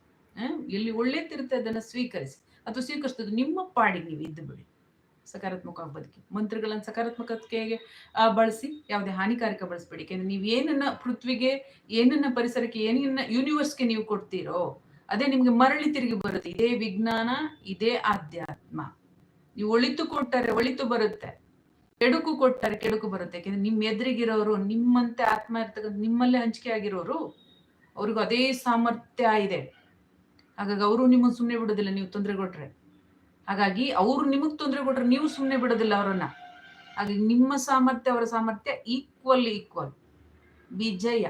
S1: ಎಲ್ಲಿ ಒಳ್ಳೇದಿರುತ್ತೆ ಅದನ್ನ ಸ್ವೀಕರಿಸಿ. ಅಥವಾ ಸ್ವೀಕರಿಸೋದು ನಿಮ್ಮ ಪಾಡಿಗೆ ನೀವು ಇದ್ದು ಬಿಡಿ. ಸಕಾರಾತ್ಮಕವಾಗಿ ಬದುಕಿ. ಮಂತ್ರಗಳನ್ನ ಸಕಾರಾತ್ಮಕತೆಗೆ ಬಳಸಿ ಯಾವುದೇ ಹಾನಿಕಾರಕ ಬಳಸಬೇಡಿ. ಯಾಕೆಂದ್ರೆ ನೀವು ಏನನ್ನ ಪೃಥ್ವಿಗೆ, ಏನನ್ನ ಪರಿಸರಕ್ಕೆ, ಏನನ್ನ ಯೂನಿವರ್ಸ್ಗೆ ನೀವು ಕೊಡ್ತೀರೋ, ಅದೇ ನಿಮ್ಗೆ ಮರಳಿ ತಿರುಗಿ ಬರುತ್ತೆ. ಇದೇ ವಿಜ್ಞಾನ, ಇದೇ ಆಧ್ಯಾತ್ಮ. ನೀವು ಒಳಿತು ಕೊಟ್ಟರೆ ಒಳಿತು ಬರುತ್ತೆ. ಕೆಡುಕು ಕೊಟ್ಟರೆ ಕೆಡುಕು ಬರುತ್ತೆ. ಯಾಕೆಂದ್ರೆ ನಿಮ್ ಎದುರಿಗಿರೋರು, ನಿಮ್ಮಂತೆ ಆತ್ಮ ಇರ್ತಕ್ಕಂಥ ನಿಮ್ಮಲ್ಲೇ ಹಂಚಿಕೆ ಆಗಿರೋರು ಅವ್ರಿಗೂ ಅದೇ ಸಾಮರ್ಥ್ಯ ಇದೆ. ಹಾಗಾಗಿ ಅವರು ನಿಮ್ಮನ್ನು ಸುಮ್ಮನೆ ಬಿಡೋದಿಲ್ಲ, ನೀವು ತೊಂದರೆ ಕೊಟ್ರೆ. ಹಾಗಾಗಿ ಅವರು ನಿಮಗ್ ತೊಂದರೆ ಕೊಟ್ರೆ ನೀವು ಸುಮ್ಮನೆ ಬಿಡೋದಿಲ್ಲ ಅವರನ್ನ. ಹಾಗಾಗಿ ನಿಮ್ಮ ಸಾಮರ್ಥ್ಯ, ಅವರ ಸಾಮರ್ಥ್ಯ ಈಕ್ವಲ್ ಈಕ್ವಲ್ ವಿಜಯ.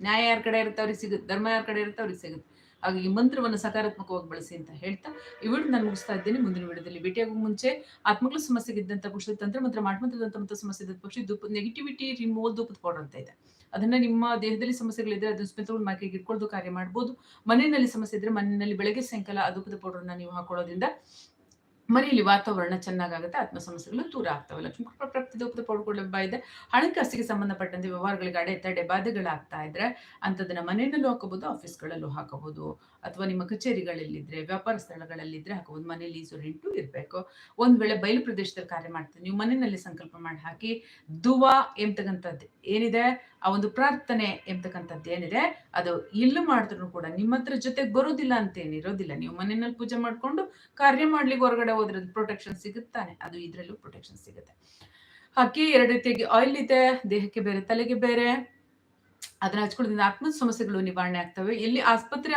S1: ನ್ಯಾಯ ಯಾರ ಕಡೆ ಇರುತ್ತೆ ಅವ್ರಿಗೆ ಸಿಗುತ್ತೆ ಧರ್ಮ ಯಾರ ಕಡೆ ಇರುತ್ತೆ ಅವ್ರಿಗೆ ಸಿಗುತ್ತೆ. ಹಾಗಾಗಿ ಈ ಮಂತ್ರವನ್ನು ಸಕಾರಾತ್ಮಕವಾಗಿ ಬಳಸಿ ಅಂತ ಹೇಳ್ತಾ ಈ ವಿಡಿಯೋ ನಾನು ಮುಗಿಸ್ತಾ ಇದ್ದೇನೆ. ಮುಂದಿನ ವಿಡಿಯೋದಲ್ಲಿ ಭೇಟಿಯಾಗುವ ಮುಂಚೆ ಆತ್ಮಗಳ ಸಮಸ್ಯೆಗಿದ್ದಂಥ ಪುರುಷ ತಂತ್ರ ಮಂತ್ರ ಮಾಡ್ಮಂತ್ರದಂತ ಮತ್ತು ಸಮಸ್ಯೆ ಇದ್ದ ಪಕ್ಷಿ ಧೂಪ ನೆಗೆಟಿವಿಟಿ ರಿಮೋಲ್ ಧೂಪದ ಪೌಡರ್ ಅಂತ ಇದೆ. ಅದನ್ನ ನಿಮ್ಮ ದೇಹದಲ್ಲಿ ಸಮಸ್ಯೆಗಳಿದ್ರೆ ಅದನ್ನ ಸ್ಮಿತಗಳು ಮಾಕೆಗೆ ಇಟ್ಕೊಳ್ಳೋದು ಕಾರ್ಯ ಮಾಡ್ಬೋದು. ಮನೆಯಲ್ಲಿ ಸಮಸ್ಯೆ ಇದ್ರೆ ಮನೆಯಲ್ಲಿ ಬೆಳಗ್ಗೆ ಸಾಯಂಕಾಲ ಆ ಧೂಪದ ಪೌಡರ್ನ ನೀವು ಹಾಕೊಳ್ಳೋದ್ರಿಂದ ಮನೆಯಲ್ಲಿ ವಾತಾವರಣ ಚೆನ್ನಾಗಾಗುತ್ತೆ ಆತ್ಮ ಸಮಸ್ಯೆಗಳು ದೂರ ಆಗ್ತವೆ. ಲಕ್ಷ್ಮೀ ಪ್ರಾಪ್ತಿ ದೂಪದ ಪೌಡ್ಕೊಳ್ಳೋ ಇದೆ. ಹಣಕಾಸಿಗೆ ಸಂಬಂಧಪಟ್ಟಂತೆ ವ್ಯವಹಾರಗಳಿಗೆ ಅಡೆತಡೆ ಬಾಧೆಗಳಾಗ್ತಾ ಇದ್ರೆ ಅಂಥದ್ದನ್ನ ಮನೆಯಲ್ಲೂ ಹಾಕೋಬಹುದು ಆಫೀಸ್ಗಳಲ್ಲೂ ಹಾಕಬಹುದು ಅಥವಾ ನಿಮ್ಮ ಕಚೇರಿಗಳಲ್ಲಿದ್ರೆ, ವ್ಯಾಪಾರ ಸ್ಥಳಗಳಲ್ಲಿದ್ರೆ ಹಾಕಬಹುದು ಮನೆಯಲ್ಲಿ ರೆಂಟು ಇರಬೇಕು. ಒಂದ್ ವೇಳೆ ಬಯಲು ಪ್ರದೇಶದಲ್ಲಿ ಕಾರ್ಯ ಮಾಡ್ತೀವಿ, ನೀವು ಮನೆಯಲ್ಲಿ ಸಂಕಲ್ಪ ಮಾಡಿ ಹಾಕಿ, ದುವಾ ಎಂಬತಕ್ಕಂಥದ್ದು ಏನಿದೆ? ಆ ಒಂದು ಪ್ರಾರ್ಥನೆ ಎಂಬತಕ್ಕಂಥದ್ದು ಏನಿದೆ? ಅದು ಎಲ್ಲೂ ಮಾಡಿದ್ರು ಕೂಡ ನಿಮ್ಮ ಹತ್ರ ಜೊತೆಗೆ ಬರೋದಿಲ್ಲ ಅಂತ ಏನಿರೋದಿಲ್ಲ ನೀವು ಮನೆಯಲ್ಲಿ ಪೂಜೆ ಮಾಡ್ಕೊಂಡು ಕಾರ್ಯ ಮಾಡ್ಲಿಕ್ಕೆ ಹೊರಗಡೆ ಹೋದ್ರೆ ಪ್ರೊಟೆಕ್ಷನ್ ಸಿಗುತ್ತಾನೆ, ಅದು ಇದ್ರಲ್ಲೂ ಪ್ರೊಟೆಕ್ಷನ್ ಸಿಗುತ್ತೆ. ಅಕ್ಕಿ ಎರಡು ರೀತಿಯಾಗಿ ಆಯಿಲ್ ಇದೆ, ದೇಹಕ್ಕೆ ಬೇರೆ, ತಲೆಗೆ ಬೇರೆ. ಅದನ್ನ ಹಚ್ಕೊಳ್ಳೋದ್ರಿಂದ ಆತ್ಮದ ಸಮಸ್ಯೆಗಳು ನಿವಾರಣೆ ಆಗ್ತವೆ. ಎಲ್ಲಿ ಆಸ್ಪತ್ರೆ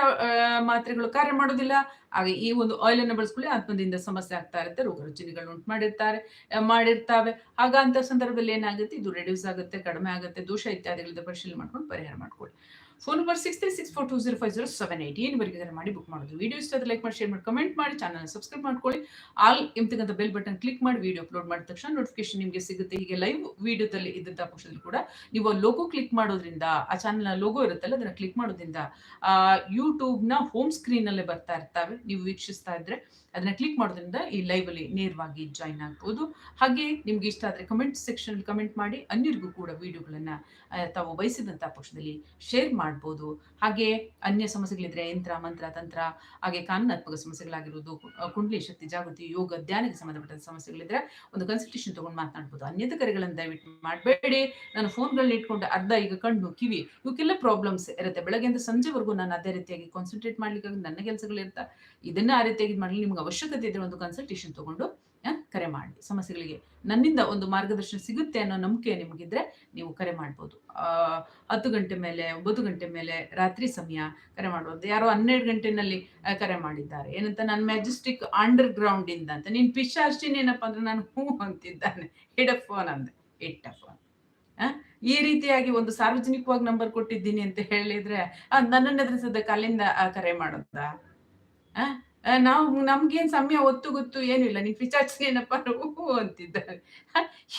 S1: ಮಾತ್ರೆಗಳು ಕಾರ್ಯ ಮಾಡೋದಿಲ್ಲ ಹಾಗೆ ಈ ಒಂದು ಆಯಿಲ್ ಅನ್ನು ಬಳಸ್ಕೊಳ್ಳಿ, ಆತ್ಮದಿಂದ ಸಮಸ್ಯೆ ಆಗ್ತಾ ಇರುತ್ತೆ, ರೋಗ ರುಚಿನಿಗಳು ಉಂಟು ಮಾಡಿರ್ತಾರೆ ಮಾಡಿರ್ತಾವೆ. ಆಗ ಅಂತ ಸಂದರ್ಭದಲ್ಲಿ ಏನಾಗುತ್ತೆ? ಇದು ರೆಡ್ಯೂಸ್ ಆಗುತ್ತೆ, ಕಡಿಮೆ ಆಗುತ್ತೆ, ದೋಷ ಇತ್ಯಾದಿಗಳಿಂದ ಪರಿಶೀಲನೆ ಮಾಡ್ಕೊಂಡು ಪರಿಹಾರ ಮಾಡ್ಕೊಳ್ಳಿ. Phone number six three six four two zero five zero seven eight ಏನುವರೆಗೆ ಇದನ್ನು ಮಾಡಿ ಬುಕ್ ಮಾಡೋದು. ವಿಡಿಯೋ ಇಷ್ಟ ಲೈಕ್ ಮಾಡಿ ಶೇರ್ ಮಾಡಿ ಕಮೆಂಟ್ ಮಾಡಿ ಚಾನಲ್ ಸಬ್ಸ್ಕ್ರೈಬ್ ಮಾಡ್ಕೊಳ್ಳಿ. ಆಲ್ ಎಂತಕ್ಕಂಥ ಬೆಲ್ ಬಟನ್ ಕ್ಲಿಕ್ ಮಾಡಿ ವಿಡಿಯೋ ಅಪ್ಲೋಡ್ ಮಾಡಿದ ತಕ್ಷಣ ನೋಟಿಫಿಕೇಶನ್ ನಿಮಗೆ ಸಿಗುತ್ತೆ. ಹೀಗೆ ಲೈವ್ ವಿಡಿಯೋದಲ್ಲಿ ಇದ್ದಂಥ ಪಕ್ಷದಲ್ಲಿ ಕೂಡ ನೀವು ಲೋಗೋ ಕ್ಲಿಕ್ ಮಾಡೋದ್ರಿಂದ, ಆ ಚಾನಲ್ನ ಲೋಗೋ ಇರುತ್ತಲ್ಲ, ಅದನ್ನ ಕ್ಲಿಕ್ ಮಾಡೋದ್ರಿಂದ ಯೂಟ್ಯೂಬ್ ಯೂಟ್ಯೂಬ್ನ ಹೋಮ್ ಸ್ಕ್ರೀನಲ್ಲೇ ಬರ್ತಾ ಇರ್ತವೆ. ನೀವು ವೀಕ್ಷಿಸ್ತಾ ಇದ್ರೆ ಅದನ್ನ ಕ್ಲಿಕ್ ಮಾಡೋದ್ರಿಂದ ಈ ಲೈವ್ ಅಲ್ಲಿ ನೇರವಾಗಿ ಜಾಯಿನ್ ಆಗ್ಬೋದು. ಹಾಗೆ ನಿಮ್ಗೆ ಇಷ್ಟ ಆದ್ರೆ ಕಮೆಂಟ್ ಸೆಕ್ಷನ್ ಕಮೆಂಟ್ ಮಾಡಿ, ಅನ್ಯರಿಗೂ ಕೂಡ ವಿಡಿಯೋಗಳನ್ನ ತಾವು ಬಯಸಿದಂತಹ ಪಕ್ಷದಲ್ಲಿ ಶೇರ್ ಮಾಡ್ಬೋದು. ಹಾಗೆ ಅನ್ಯ ಸಮಸ್ಯೆಗಳಿದ್ರೆ ಯಂತ್ರ, ಮಂತ್ರ, ತಂತ್ರ, ಹಾಗೆ ಕಾನೂನಾತ್ಮಕ ಸಮಸ್ಯೆಗಳಾಗಿರೋದು ಕು- ಕುಂಡ್ಲಿ, ಶಕ್ತಿ, ಜಾಗೃತಿ, ಯೋಗ, ಧ್ಯಾನಕ್ಕೆ ಸಂಬಂಧಪಟ್ಟ ಸಮಸ್ಯೆಗಳಿದ್ರೆ ಒಂದು ಕನ್ಸಲ್ಟೇಷನ್ ತಗೊಂಡು ಮಾತನಾಡ್ಬೋದು. ಅನ್ಯದ ಕರೆಗಳನ್ನು ದಯವಿಟ್ಟು ಮಾಡಬೇಡಿ. ನಾನು ಫೋನ್ಗಳನ್ನ ಇಟ್ಕೊಂಡು ಅರ್ಧ ಈಗ ಕಣ್ಣು, ಕಿವಿ ಇವಕ್ಕೆಲ್ಲ ಪ್ರಾಬ್ಲಮ್ಸ್ ಇರುತ್ತೆ. ಬೆಳಗ್ಗೆಯಿಂದ ಸಂಜೆವರೆಗೂ ನಾನು ಅದೇ ರೀತಿಯಾಗಿ ಕಾನ್ಸಂಟ್ರೇಟ್ ಮಾಡ್ಲಿಕ್ಕೆ ನನ್ನ ಕೆಲಸಗಳಿರ್ತಾ, ಇದನ್ನ ಆ ರೀತಿಯಾಗಿ ಮಾಡಲಿ ನಿಮ್ಗೆ ಅವಶ್ಯಕತೆ ಇದ್ರೆ ಒಂದು ಕನ್ಸಲ್ಟೇಷನ್ ತಗೊಂಡು ಕರೆ ಮಾಡಿ, ಸಮಸ್ಯೆಗಳಿಗೆ ನನ್ನಿಂದ ಒಂದು ಮಾರ್ಗದರ್ಶನ ಸಿಗುತ್ತೆ ಅನ್ನೋ ನಂಬಿಕೆ ನಿಮಗಿದ್ರೆ ನೀವು ಕರೆ ಮಾಡ್ಬೋದು. ಹತ್ತು ಗಂಟೆ ಮೇಲೆ, ಒಂಬತ್ತು ಗಂಟೆ ಮೇಲೆ ರಾತ್ರಿ ಸಮಯ ಕರೆ ಮಾಡ್ಬೋದು ಯಾರೋ ಹನ್ನೆರಡು ಗಂಟೆನಲ್ಲಿ ಕರೆ ಮಾಡಿದ್ದಾರೆ. ಏನಂತ ನನ್ನ ಮ್ಯಾಜೆಸ್ಟಿಕ್ ಅಂಡರ್ ಗ್ರೌಂಡ್ ಇಂದ ಅಂತ. ನೀನು ಪಿಶಾಚಿನ್ ಏನಪ್ಪ ಅಂದ್ರೆ ನಾನು ಹೂ ಅಂತಿದ್ದಾನೆ. ಇಡ ಫೋನ್ ಅಂದೆ. ಇಟ್ಟ ಫೋನ್ ಈ ರೀತಿಯಾಗಿ ಒಂದು ಸಾರ್ವಜನಿಕವಾಗಿ ನಂಬರ್ ಕೊಟ್ಟಿದ್ದೀನಿ ಅಂತ ಹೇಳಿದ್ರೆ ನನ್ನನ್ನ ಕಾಲಿಂದ ಕರೆ ಮಾಡೋದಾ? ನಾವು ನಮ್ಗೇನ್ ಸಮಯ ಒತ್ತು ಗೊತ್ತು ಏನು ಇಲ್ಲ ನೀವು ಪಿಚಾಚಿ ಏನಪ್ಪ ಅಂತಿದ್ದಾರೆ.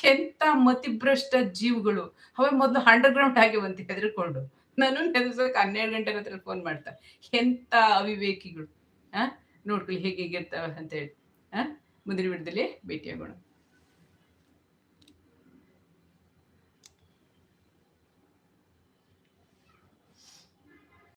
S1: ಎಂತ ಮತಿಭ್ರಷ್ಟ ಜೀವಗಳು. ಅವೇ ಮೊದಲು ಅಂಡರ್ ಗ್ರೌಂಡ್ ಬಂತ ಹೆದರ್ಕೊಂಡು. ನಾನು ಹೆದರ್ಸೋಕೆ ಹನ್ನೆರಡು ಗಂಟೆ ಹತ್ರ ಫೋನ್ ಮಾಡ್ತಾರೆ ಎಂತ ಅವಿವೇಕಿಗಳು. ಆ ನೋಡ್ಕೊಳ್ಳಿ ಹೇಗೆ ಹೇಗಿರ್ತಾವ ಅಂತ ಹೇಳಿ. ಆ ಮುಂದಿನ ವಿಡಿಯೋದಲ್ಲಿ ಭೇಟಿಯಾಗೋಣ.